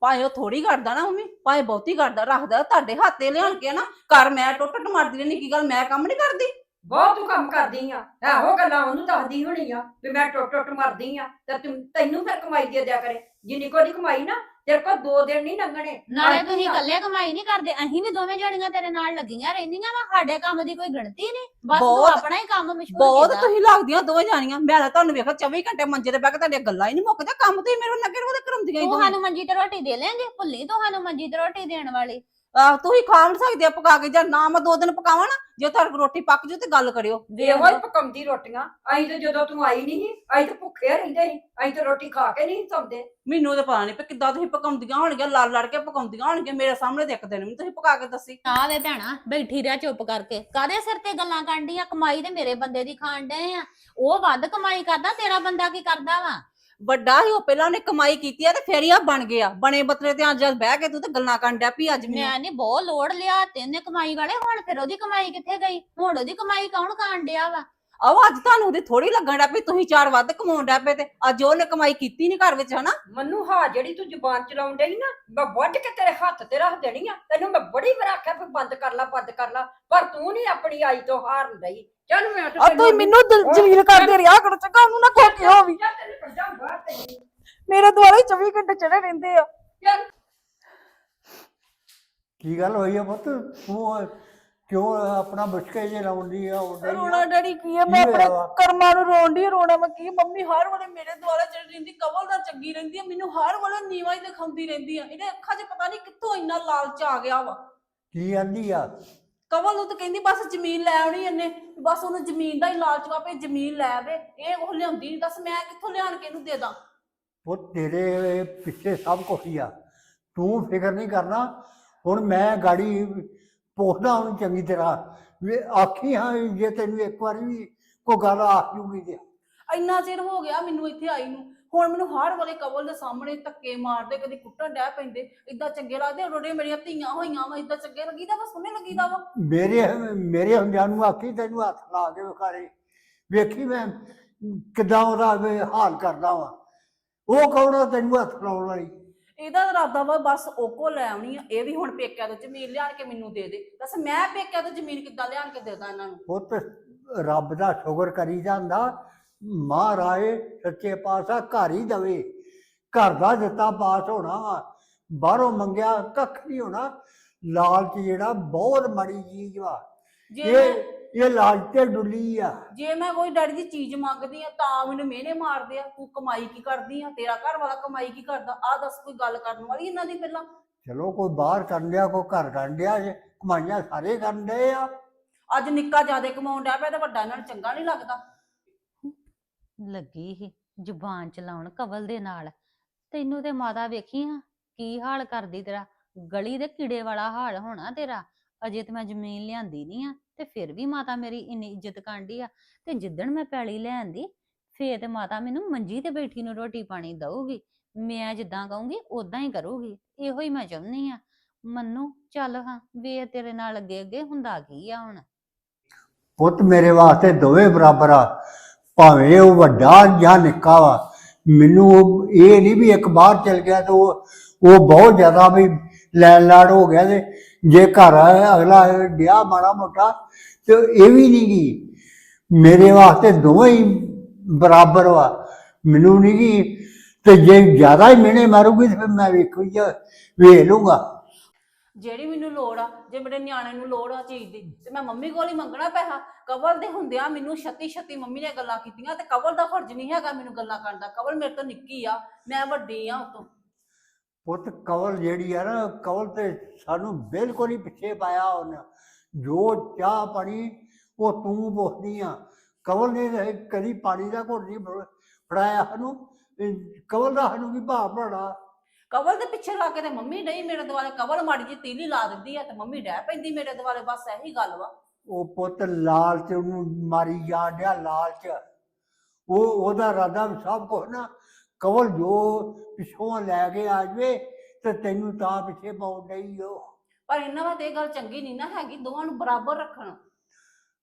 ਭਾਵੇਂ ਉਹ ਥੋੜੀ ਕਰਦਾ ਨਾ ਮੰਮੀ ਭਾਵੇਂ ਬਹੁਤੀ ਕਰਦਾ ਰੱਖਦਾ ਤੁਹਾਡੇ ਹੱਥੇ ਲਿਆਣ ਕੇ ਨਾ ਘਰ ਮੈਂ ਟੁੱਟ ਟੁੱਟ ਮਾਰਦੀ ਰਹਿੰਦੀ ਕੀ ਗੱਲ ਮੈਂ ਕੰਮ ਨਹੀਂ ਕਰਦੀ? ਬਹੁਤ ਤੂੰ ਕੰਮ ਕਰਦੀ ਆ। ਇਹੋ ਗੱਲਾਂ ਉਹਨੂੰ ਦੱਸਦੀ ਹੋਣੀ ਆ ਵੀ ਮੈਂ ਟੁੱਟ ਟੁੱਟ ਮਰਦੀ ਆ ਤੇ ਤੂੰ ਤੈਨੂੰ ਫਿਰ ਕਮਾਈ ਦੇ ਦਿਆ ਕਰੇ। ਜਿੰਨੀ ਕੋ ਦੀ ਕਮਾਈ ਨਾ ਤੇਰੇ ਕੋਲ ਦੋ ਦਿਨ ਨਹੀਂ ਲੰਘਣੇ ਨਾਲੇ ਅੱਜ ਤੁਸੀਂ। ਇਕੱਲੇ ਕਮਾਈ ਨਹੀਂ ਕਰਦੇ ਅਸੀਂ ਵੀ ਦੋਵੇਂ ਜਣੀਆਂ ਤੇਰੇ ਨਾਲ ਲੱਗੀਆਂ ਰਹਿੰਦੀਆਂ ਵਾ ਸਾਡੇ ਕੰਮ ਦੀ ਕੋਈ ਗਿਣਤੀ ਨਹੀਂ। ਬਸ ਤੂੰ ਬਹੁਤ- ਆਪਣਾ ਹੀ ਕੰਮ ਮਸ਼ਹੂਰ ਬਹੁਤ ਕੀਤਾ। ਤੁਸੀਂ ਲੱਗਦੀਆਂ ਦੋਵੇਂ ਜਾਣੀਆਂ। ਮੈਂ ਤਾਂ ਤੁਹਾਨੂੰ ਵੇਖਿਆ 24 ਘੰਟੇ ਮੰਜੇ ਤੇ ਬਹਿ ਕੇ ਤੁਹਾਡੀਆਂ ਗੱਲਾਂ ਹੀ ਨਹੀਂ ਮੁੱਕਦੇ ਕੰਮ ਤੇ ਮੇਰੇ ਲੱਗੇ ਰਹੋ ਤੇ ਕਰਮਦੀਆਂ ਹੀ ਤੂੰ ਦੋਵੇਂ? ਸਾਨੂੰ ਮੰਜੀ ਤੇ ਰੋਟੀ ਦੇ ਲੈਂਗੇ ਭੁੱਲੀ ਤੂੰ ਸਾਨੂੰ ਮੰਜੀ ਤੇ ਰੋਟੀ ਦੇਣ ਵਾਲੀ। ਆਹ, ਤੁਸੀਂ ਖਾ ਨਹੀਂ ਸਕਦੇ ਆ ਪਕਾ ਕੇ ਜਾਂ ਨਾ ਮੈਂ ਦੋ ਦਿਨ ਪਕਾਵਾਂ ਨਾ ਜੇ ਤੁਹਾਡੇ ਕੋਲ ਰੋਟੀ ਪੱਕ ਜੂ ਤੇ ਗੱਲ ਕਰਿਓ। ਇਹੋ ਹੀ ਪਕਾਉਂਦੀ ਰੋਟੀਆਂ ਅਸੀਂ ਤੇ ਜਦੋਂ ਤੂੰ ਆਈ ਨਹੀਂ ਅਸੀਂ ਤੇ ਭੁੱਖੇ ਰਹਿੰਦੇ ਸੀ ਅਸੀਂ ਤੇ ਰੋਟੀ ਖਾ ਕੇ ਨਹੀਂ ਸੌਂਦੇ। ਮੈਨੂੰ ਤਾਂ ਪਤਾ ਨਹੀਂ ਪਈ ਕਿੱਦਾਂ ਤੁਸੀਂ ਪਕਾਉਂਦੀਆਂ ਹੋਣਗੀਆਂ ਲੜ ਲੜ ਕੇ ਪਕਾਉਂਦੀਆਂ ਹੋਣਗੀਆਂ ਮੇਰੇ ਸਾਹਮਣੇ ਤੇ ਇੱਕ ਦਿਨ ਵੀ ਨੀ ਤੁਸੀਂ ਪਕਾ ਕੇ ਦੱਸੀ। ਆ ਵੇ ਭੈਣਾ ਬੈਠੀ ਰਹਿ ਚੁੱਪ ਕਰਕੇ। ਕਾਦੇ ਸਿਰ ਤੇ ਗੱਲਾਂ ਕਰਦੀ ਆ? ਕਮਾਈ ਤੇ ਮੇਰੇ ਬੰਦੇ ਦੀ ਖਾਣ ਡਏ ਆ। ਉਹ ਵੱਧ ਕਮਾਈ ਕਰਦਾ ਤੇਰਾ ਬੰਦਾ ਕੀ ਕਰਦਾ ਵਾ? ਵੱਡਾ ਹੀ ਉਹ ਪਹਿਲਾਂ ਉਹਨੇ ਕਮਾਈ ਕੀਤੀ ਆ ਤੇ ਫੇਰ ਹੀ ਆ ਬਣ ਗਿਆ। ਬਣੇ ਬਤਰੇ ਤੇ ਅੱਜ ਜਦ ਬਹਿ ਕੇ ਤੂੰ ਤੇ ਗੱਲਾਂ ਕਰਨ ਡਿਆ ਵੀ ਅੱਜ ਮੈਨੂੰ ਮੈਂ ਨਹੀਂ ਬਹੁਤ ਲੋੜ ਲਿਆ ਤੇ ਇਹਨੇ ਕਮਾਈ ਵਾਲੇ, ਹੁਣ ਫਿਰ ਉਹਦੀ ਕਮਾਈ ਕਿੱਥੇ ਗਈ? ਹੁਣ ਉਹਦੀ ਕਮਾਈ ਕੌਣ ਖਾਣ ਡਿਆ ਵਾ? ਆਹੋ ਅੱਜ ਤੁਹਾਨੂੰ ਉਹਦੀ ਥੋੜੀ ਲੱਗਣ ਡਿਆ ਵੀ ਤੁਸੀਂ ਚਾਰ ਵੱਧ ਕਮਾਉਣ ਡਿਆ ਪਏ ਤੇ। ਅੱਜ ਉਹਨੇ ਕਮਾਈ ਕੀਤੀ ਨਹੀਂ ਘਰ ਵਿੱਚ ਹਨਾ? ਮੰਨੂ ਹਾਂ ਜਿਹੜੀ ਤੂੰ ਜ਼ੁਬਾਨ ਚਲਾਉਣ ਡਈ ਨਾ ਮੈਂ ਵੱਢ ਕੇ ਤੇਰੇ ਹੱਥ ਤੇ ਰੱਖ ਦੇਣੀ ਆ। ਤੈਨੂੰ ਮੈਂ ਬੜੀ ਵਾਰ ਆਖਿਆ ਵੀ ਬੰਦ ਕਰ ਲੈ ਬੰਦ ਕਰ ਲੈ ਪਰ ਤੂੰ ਨਹੀਂ ਆਪਣੀ ਆਈ ਤੋਂ ਹਾਰਨ ਡਈ। ਚੱਲ ਮੈਂ ਤੇ ਆ ਤੂੰ ਮੈਨੂੰ ਦਿਲ ਜਲੀਲ ਕਰਦੇ ਰਿਹਾ ਕਰੋ ਚੰਗਾ ਉਹਨੂੰ ਨਾ ਕੋਈ ਕਿਹਾ ਵੀ। ਚੱਲ ਤੈਨੂੰ ਕੱਢਾਂ ਬਾਹਰ ਤੈਨੂੰ ਮੇਰੇ ਦੁਆਲੇ 24 ਘੰਟੇ ਚੜੇ ਰਹਿੰਦੇ ਆ। ਚੱਲ। ਕੀ ਗੱਲ ਹੋਈ ਆ ਪੁੱਤ? ਤੂੰ ਕਿਉਂ ਆਪਣਾ ਮੁਸ਼ਕੇ ਜੇ ਲਾਉਂਦੀ ਆ ਉਹਦਾ ਰੋਣਾ ਡੈਡੀ ਕੀ ਹੈ ਮੈਂ ਆਪਣੇ? ਕਰਮਾਂ ਨੂੰ ਰੋਣ ਦੀ ਰੋਣਾ ਮੈਂ ਕੀ ਮੰਮੀ ਹਰ ਵੇਲੇ ਮੇਰੇ ਦੁਆਲੇ ਚੜੀ ਰਹਿੰਦੀ ਕਵਲ ਦਾ ਚੰਗੀ ਰਹਿੰਦੀ ਆ ਮੈਨੂੰ ਹਰ ਵੇਲੇ ਨੀਵਾਂ ਹੀ ਦਿਖਾਉਂਦੀ ਰਹਿੰਦੀ ਆ। ਇਹਦੇ ਅੱਖਾਂ 'ਚ ਪਤਾ ਨਹੀਂ ਕਿੱਥੋਂ ਇੰਨਾ ਲਾਲਚ ਆ ਗਿਆ ਵਾ। ਕੀ ਆਂਦੀ ਆ? ਕਵਲ ਨੂੰ ਤਾਂ ਕਹਿੰਦੀ ਬਸ ਜ਼ਮੀਨ ਲੈ ਆਉਣੀ ਇਹਨੇ। ਬਸ ਉਹਨੂੰ ਜ਼ਮੀਨ ਦਾ ਹੀ ਲਾਲਚ ਵਾ ਪਈ ਜ਼ਮੀਨ ਲੈ ਆਵੇ। ਇਹ ਉਹ ਲਿਆਉਂਦੀ ਨਹੀਂ ਦੱਸ ਮੈਂ ਕਿੱਥੋਂ ਲਿਆਣ ਕੇ ਇਹਨੂੰ ਦੇ ਦਾਂ? ਉਹ ਤੇਰੇ ਪਿੱਛੇ ਸਭ ਕੁਝ ਹੀ ਆ। ਤੂੰ ਫਿਕਰ ਨਹੀਂ ਕਰਨਾ। ਹੁਣ ਮੈਂ ਗਾੜੀ ਪੁੱਛਦਾ ਉਹਨੂੰ ਚੰਗੀ ਤਰ੍ਹਾਂ ਵੀ ਆਖੀ ਹਾਂ ਜੇ ਤੈਨੂੰ ਇੱਕ ਵਾਰੀ ਵੀ ਕੋਈ ਗੱਲ ਆਖ ਜੂਗੀ ਤੇ। ਇੰਨਾ ਚਿਰ ਹੋ ਗਿਆ ਮੈਨੂੰ ਇੱਥੇ ਆਈ ਨੂੰ। ਹੁਣ ਮੈਨੂੰ ਹਰ ਵੇਲੇ ਕਵਲ ਦੇ ਸਾਹਮਣੇ ਧੱਕੇ ਮਾਰਦੇ ਕਦੀ ਕੁੱਟਣ ਡੈ ਪੈਂਦੇ। ਇਦਾਂ ਚੰਗੇ ਲੱਗਦੇ ਰੋੜੇ ਮੇਰੀਆਂ ਧੀਆਂ ਹੋਈਆਂ ਵਾ ਇਦਾਂ ਚੰਗੇ ਲੱਗੀਦਾ ਵਾ ਸੋਹਣੇ ਲੱਗੀਦਾ ਵਾ। ਮੇਰੇ ਮੇਰੇ ਹੁੰਦਿਆਂ ਨੂੰ ਆਖੀ ਤੈਨੂੰ ਹੱਥ ਲਾ ਕੇ ਵਿਖਾਰੇ। ਵੇਖੀ ਮੈਂ ਕਿੱਦਾਂ ਉਹਦਾ ਹਾਲ ਕਰਦਾ ਵਾਂ। ਉਹ ਕੌਣ ਆ ਤੈਨੂੰ ਹੱਥ ਲਾਉਣ ਵਾਲੀ? ਇਹਦਾ ਇਰਾਦਾ ਵਾ ਬਸ ਉਹ ਕੋ ਲੈ ਆਉਣੀ ਆ ਇਹ ਵੀ ਹੁਣ ਪੇਕਿਆਂ ਤੋਂ ਜ਼ਮੀਨ ਲਿਆਣ ਕੇ ਮੈਨੂੰ ਦੇ ਦੇ। ਦੱਸ ਮੈਂ ਪੇਕਿਆਂ ਤੋਂ ਜ਼ਮੀਨ ਕਿੱਦਾਂ ਲਿਆਣ ਕੇ ਦੇਦਾ ਇਹਨਾਂ ਨੂੰ? ਪੁੱਤ ਰੱਬ ਦਾ ਸ਼ੁਕਰ ਕਰੀ ਜਾਂਦਾ ਮਹਾਰਾਜ ਸੱਚੇ ਪਾਤਸ਼ਾਹ ਘਰ ਹੀ ਦਵੇ। ਘਰ ਦਾ ਦਿੱਤਾ ਪਾਸ ਹੋਣਾ ਵਾ ਬਾਹਰੋਂ ਮੰਗਿਆ ਕੱਖ ਨਹੀਂ ਹੋਣਾ। ਲਾਲਚ ਜਿਹੜਾ ਬਹੁਤ ਮਾੜੀ ਚੀਜ਼ ਵਾ। ਜੇ ਇਹ ਇਹ ਲਾਲਚ ਤੇ ਡੁੱਲੀ ਆ। ਜੇ ਮੈਂ ਕੋਈ ਡੈਡੀ ਦੀ ਚੀਜ਼ ਮੰਗਦੀ ਆ ਤਾਂ ਮੈਨੂੰ ਮਿਹਨੇ ਮਾਰਦੇ ਆ। ਤੂੰ ਕਮਾਈ ਕੀ ਕਰਦੀ ਆ? ਤੇਰਾ ਘਰ ਵਾਲਾ ਕਮਾਈ ਕੀ ਕਰਦਾ? ਆ ਦੱਸ ਕੋਈ ਗੱਲ ਕਰਨ ਵਾਲੀ ਇਹਨਾਂ ਦੀ ਪਹਿਲਾਂ? ਚਲੋ ਕੋਈ ਬਾਹਰ ਕਰਨ ਡਿਆ ਕੋਈ ਘਰ ਕਰਨ ਡਿਆ ਜੇ ਕਮਾਈਆਂ ਸਾਰੇ ਕਰਨ ਡਏ ਆ। ਅੱਜ ਨਿੱਕਾ ਜਿਆਦੇ ਕਮਾਉਣ ਡਿਆ ਪਿਆ ਤੇ ਵੱਡਾ ਇਹਨਾਂ ਨੂੰ ਚੰਗਾ ਨਹੀਂ ਲੱਗਦਾ। ਲੱਗੀ ਹੀ ਜ਼ੁਬਾਨ ਚਲਾਉਣ ਕਵਲ ਦੇ ਨਾਲ। ਤੈਨੂੰ ਤੇ ਮਾਤਾ ਵੇਖੀ ਹਾਂ ਕੀ ਹਾਲ ਕਰਦੀ ਤੇਰਾ? ਗਲੀ ਦੇ ਕੀੜੇ ਵਾਲਾ ਹਾਲ ਹੋਣਾ ਤੇਰਾ। ਅਜੇ ਤੇ ਮੈਂ ਜ਼ਮੀਨ ਲਿਆਂਦੀ ਨਹੀਂ ਆ। ਤੇ ਫਿਰ ਵੀ ਮਾਤਾ ਮੇਰੀ ਇੰਨੀ ਇੱਜ਼ਤ ਕਾਂਢੀ ਆ ਤੇ ਜਿੱਦਣ ਮੈਂ ਪੈਲੀ ਲੈਂਦੀ ਫੇਰ ਤੇ ਮਾਤਾ ਮੈਨੂੰ ਮੰਜੀ ਤੇ ਬੈਠੀ ਨੂੰ ਰੋਟੀ ਪਾਣੀ ਦਊਗੀ। ਮੈਂ ਜਿੱਦਾਂ ਕਹੂੰਗੀ ਉਦਾਂ ਹੀ ਕਰੂਗੀ। ਇਹੋ ਹੀ ਮੈਂ ਚਾਹੁੰਦੀ ਆ। ਮੰਨੂ, ਚੱਲ ਹਾਂ ਵੇ ਤੇਰੇ ਨਾਲ ਅੱਗੇ ਅੱਗੇ ਹੁੰਦਾ ਕੀ ਆ ਹੁਣ। ਪੁੱਤ ਮੇਰੇ ਵਾਸਤੇ ਦੋਵੇਂ ਬਰਾਬਰ ਆ। ਭਾਵੇਂ ਉਹ ਵੱਡਾ ਜਾਂ ਨਿੱਕਾ ਵਾ, ਮੈਨੂੰ ਉਹ- ਇਹ ਨਹੀਂ ਵੀ ਇੱਕ ਬਾਹਰ ਚਲ ਗਿਆ ਤੇ ਉਹ ਉਹ ਬਹੁਤ ਜ਼ਿਆਦਾ ਵੀ ਲੈਣ ਲਾੜ ਹੋ ਗਿਆ ਤੇ ਜੇ ਘਰ ਆਇਆ, ਅਗਲਾ ਗਿਆ ਮਾੜਾ ਮੋਟਾ, ਤੇ ਇਹ ਵੀ ਨਹੀਂ ਗੀ। ਮੇਰੇ ਵਾਸਤੇ ਦੋਵੇਂ ਹੀ ਬਰਾਬਰ ਵਾ। ਮੈਨੂੰ ਨਹੀਂ ਗੀ। ਤੇ ਜੇ ਜ਼ਿਆਦਾ ਹੀ ਮਿਹਣੇ ਮਾਰੂਗੀ, ਤੇ ਫਿਰ ਮੈਂ ਵੇਖੂ ਵੇਖ ਲੂੰਗਾ ਜਿਹੜੀ ਮੈਨੂੰ ਲੋੜ ਆ, ਜੇ ਮੇਰੇ ਨਿਆਣੇ ਨੂੰ ਲੋੜ ਆ ਚੀਜ਼ ਦੀ, ਤੇ ਮੈਂ ਮੰਮੀ ਕੋਲ ਹੀ ਮੰਗਣਾ ਪੈਸਾ। ਕਵਲ ਦੇ ਹੁੰਦਿਆਂ ਮੈਨੂੰ ਛੱਤੀ ਛੱਤੀ ਮੰਮੀ ਨੇ ਗੱਲਾਂ ਕੀਤੀਆਂ, ਤੇ ਕਵਲ ਦਾ ਫਰਜ਼ ਨਹੀਂ ਹੈਗਾ ਮੈਨੂੰ ਗੱਲਾਂ ਕਰਨ ਦਾ। ਕਵਲ ਮੇਰੇ ਤੋਂ ਨਿੱਕੀ ਆ, ਮੈਂ ਵੱਡੀ ਆ ਉਤੋਂ। ਪੁੱਤ ਕਵਲ ਜਿਹੜੀ ਆ ਨਾ ਕਵਲ ਤੇ ਸਾਨੂੰ ਬਿਲਕੁਲ ਹੀ ਪਿੱਛੇ ਪਾਇਆ ਉਹਨੇ। ਜੋ ਚਾਹ ਪਾਣੀ ਉਹ ਤੂੰ ਪੁੱਛਦੀ ਆ। ਕਵਲ ਨੇ ਕਦੀ ਪਾਣੀ ਦਾ ਘੁੱਟ ਨਹੀਂ ਫੜ- ਫੜਾਇਆ ਸਾਨੂੰ। ਕਵਲ ਦਾ ਸਾਨੂੰ ਕੀ ਭਾਅ ਭੜਾ ਕਵਲ ਦੇ ਪਿੱਛੇ ਲਾ ਕੇ ਤੇ ਮੰਮੀ ਨਹੀਂ ਮੇਰੇ ਦੁਆਲੇ। ਕਵਲ ਮਾੜੀ ਜੀ ਤੀਲੀ ਲਾ ਦਿੰਦੀ ਆ ਤੇ ਮੰਮੀ ਡਹਿ ਪੈਂਦੀ ਮੇਰੇ ਦੁਆਲੇ। ਬਸ ਇਹੀ ਗੱਲ ਵਾ। ਉਹ ਪੁੱਤ ਲਾਲਚ ਉਹਨੂੰ ਮਾਰੀ ਜਾਣ ਡਿਆ ਲਾਲਚ ਉਹ ਉਹਦਾ ਇਰਾਦਾ ਵੀ ਸਭ ਕੁਛ ਨਾ ਕਵਲ ਜੋ ਪਿਛੋਂ ਲੈ ਕੇ ਆ ਜਵੇ ਤੇ ਤੈਨੂੰ ਤਾਂ ਪਿੱਛੇ ਪਾਉਣ ਡਈ ਉਹ ਪਰ ਇਹਨਾਂ ਵਾਸਤੇ ਇਹ ਗੱਲ ਚੰਗੀ ਨਹੀਂ ਨਾ ਹੈਗੀ ਦੋਵਾਂ ਨੂੰ ਬਰਾਬਰ ਰੱਖਣ।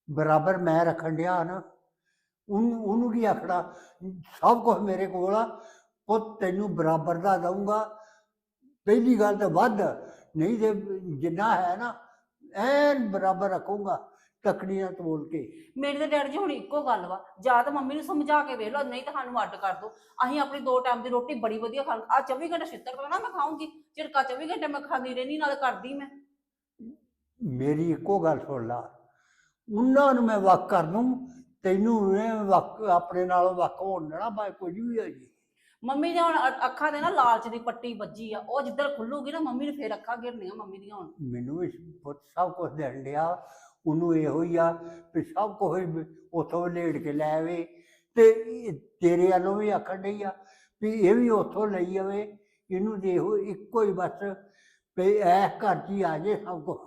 ਬਰਾਬਰ ਮੈਂ ਰੱਖਣ ਡਿਆ ਨਾ ਉਹਨੂੰ ਉਹਨੂੰ ਕੀ ਆਖਣਾ? ਸਭ ਕੁਝ ਮੇਰੇ ਕੋਲ ਆ ਉਹ ਤੈਨੂੰ ਬਰਾਬਰ ਦਾ ਦਊਂਗਾ। ਪਹਿਲੀ ਗੱਲ ਤਾਂ ਵੱਧ ਨਹੀਂ ਤੇ ਜਿੰਨਾ ਹੈ ਨਾ ਐਨ ਬਰਾਬਰ ਰੱਖੂੰਗਾ। ਤਕੜੀਆਂ ਤੋਲ ਕੇ। ਮੇਰੀ ਤੇ ਡੈਡੀ ਜੀ ਹੁਣ ਇੱਕੋ ਗੱਲ ਵਾ ਜਾਂ ਤਾਂ ਮੰਮੀ ਨੂੰ ਸਮਝਾ ਕੇ ਵੇਖ ਲਓ ਨਹੀਂ ਤਾਂ ਸਾਨੂੰ ਅੱਡ ਕਰ ਦਿਓ ਅਸੀਂ ਆਪਣੀ ਦੋ ਟਾਈਮ ਦੀ ਰੋਟੀ ਬੜੀ ਵਧੀਆ ਖਾ ਆ 24 ਘੰਟੇ ਛਿੱਤਰ ਨਾ ਮੈਂ ਖਾਊਂਗੀ ਝਿੜਕਾ 24 ਘੰਟੇ ਮੈਂ ਖਾਂਦੀ ਰਹਿਣੀ ਨਾਲ ਕਰਦੀ ਮੈਂ। ਮੇਰੀ ਇੱਕੋ ਗੱਲ ਸੁਣ ਲਾ। ਉਹਨਾਂ ਨੂੰ ਮੈਂ ਵੱਖ ਕਰ ਦੂੰ ਤੈਨੂੰ ਮੈਂ ਵੱਖ ਆਪਣੇ ਨਾਲੋਂ ਵੱਖ ਹੋਣ ਦੇਣਾ ਭਾਵੇਂ ਕੁਝ ਵੀ ਹੋ ਜੀ। ਮੰਮੀ ਦੇ ਹੁਣ ਅ- ਅੱਖਾਂ ਦੇ ਨਾ ਲਾਲਚ ਦੀ ਪੱਟੀ ਵੱਜੀ ਆ ਉਹ ਜਿੱਧਰ ਖੁੱਲੂਗੀ ਨਾ ਮੰਮੀ ਨੂੰ ਫੇਰ ਅੱਖਾਂ ਗਿਰਨੀਆਂ ਮੰਮੀ ਦੀਆਂ ਹੁਣ। ਮੈਨੂੰ ਵੀ ਸਭ ਕੁਝ ਦੇਣ ਡਿਆ। ਉਹਨੂੰ ਇਹੋ ਹੀ ਆ ਵੀ ਸਭ ਕੁਝ ਉਥੋਂ ਲੇੜ ਕੇ ਲੈ ਆਵੇ ਤੇ ਇਹ ਤੇਰੇ ਵੱਲੋਂ ਵੀ ਆਖਣ ਡਈ ਆ ਵੀ ਇਹ ਵੀ ਉਥੋਂ ਲਈ ਆਵੇ ਇਹਨੂੰ ਦੇਖੋ ਇੱਕੋ ਹੀ ਬਸ ਵੀ ਐ ਘਰ 'ਚ ਹੀ ਆ ਜੇ ਸਭ ਕੁਝ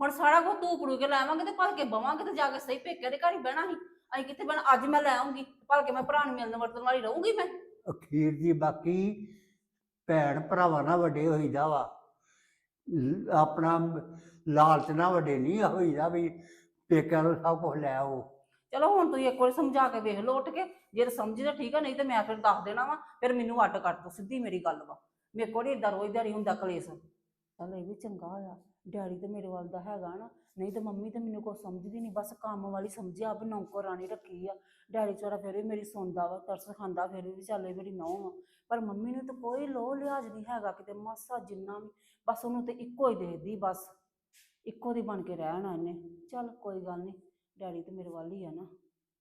ਹੁਣ ਸਾਰਾ ਕੁਝ ਤੂੰ ਪੜੂ ਕੇ ਲਾਵਾਂਗੇ ਤੇ ਭਲ ਕੇ ਬਵਾਂਗੇ ਤੇ ਜਾ ਕੇ ਸਹੀ ਪੇਕੇ ਦੇ ਘਰ ਹੀ ਬਹਿਣਾ ਸੀ। ਅਸੀਂ ਕਿੱਥੇ ਬਹਿਣਾ? ਅੱਜ ਮੈਂ ਲੈ ਆਉਂਗੀ ਭਲ ਕੇ ਮੈਂ ਭਰਾ ਨੂੰ ਮਿਲਣ ਵਰਤਣ ਵਾਲੀ ਰਹੂੰਗੀ ਮੈਂ। ਅਖੀਰ ਦੀ ਬਾਕੀ ਭੈਣ ਭਰਾਵਾਂ ਨਾਲ ਵੱਡੇ ਹੋਈਦਾ ਵਾ। ਲ- ਆਪਣਾ ਲਾਲਚ ਨਾਲ ਵੱਡੇ ਨਹੀਂ ਹੋਈਦਾ ਵੀ ਪੇਕਿਆਂ ਨੂੰ ਸਭ ਕੁਝ ਲੈ ਆਓ। ਚਲੋ ਹੁਣ ਤੁਸੀਂ ਇੱਕ ਵਾਰੀ ਸਮਝਾ ਕੇ ਵੇਖ ਲਓ ਉੱਠ ਕੇ, ਜੇ ਤਾਂ ਤਾਂ ਠੀਕ ਆ, ਨਹੀਂ ਤੇ ਮੈਂ ਫਿਰ ਦੱਸ ਦੇਣਾ ਵਾ, ਫਿਰ ਮੈਨੂੰ ਅੱਡ ਕਰ ਦੋ ਸਿੱਧੀ ਮੇਰੀ ਗੱਲ ਵਾ। ਮੇਰੇ ਕੋਲ ਏਦਾਂ ਰੋਜ਼ ਦਾ ਹੁੰਦਾ ਕਲੇਸ਼। ਚੱਲ ਇਹ ਵੀ ਚੰਗਾ ਹੋਇਆ ਡੈਡੀ ਤੇ ਮੇਰੇ ਵੱਲ ਦਾ ਹੈਗਾ ਨਾ, ਨਹੀਂ ਤੇ ਮੰਮੀ ਤੇ ਮੈਨੂੰ ਕੁਛ ਸਮਝਦੀ ਨਹੀਂ ਬਸ ਕੰਮ ਵਾਲੀ ਸਮਝਿਆ ਵੀ ਨੌਕਰਾਣੀ ਰੱਖੀ ਆ। ਡੈਡੀ ਚੋਰਾ ਫਿਰ ਵੀ ਮੇਰੀ ਸੁਣਦਾ ਵਾ, ਤਰਸ ਖਾਂਦਾ, ਫਿਰ ਵੀ ਚੱਲ ਇਹ ਮੇਰੀ ਨੌਂ ਆ। ਪਰ ਮੰਮੀ ਨੂੰ ਤਾਂ ਕੋਈ ਲੋਹ ਲਿਹਾਜ਼ ਨਹੀਂ ਹੈਗਾ, ਕਿਤੇ ਮਾਸਾ ਜਿੰਨਾ ਵੀ ਬਸ ਉਹਨੂੰ ਤੇ ਇੱਕੋ ਹੀ ਦੇਖਦੀ ਬਸ। ਇੱਕੋ ਦੀ ਬਣ ਕੇ ਰਹਿਣਾ ਇਹਨੇ। ਚੱਲ ਕੋਈ ਗੱਲ ਨਹੀਂ ਡੈਡੀ ਤੇ ਮੇਰੇ ਵੱਲ ਹੀ ਆ ਨਾ।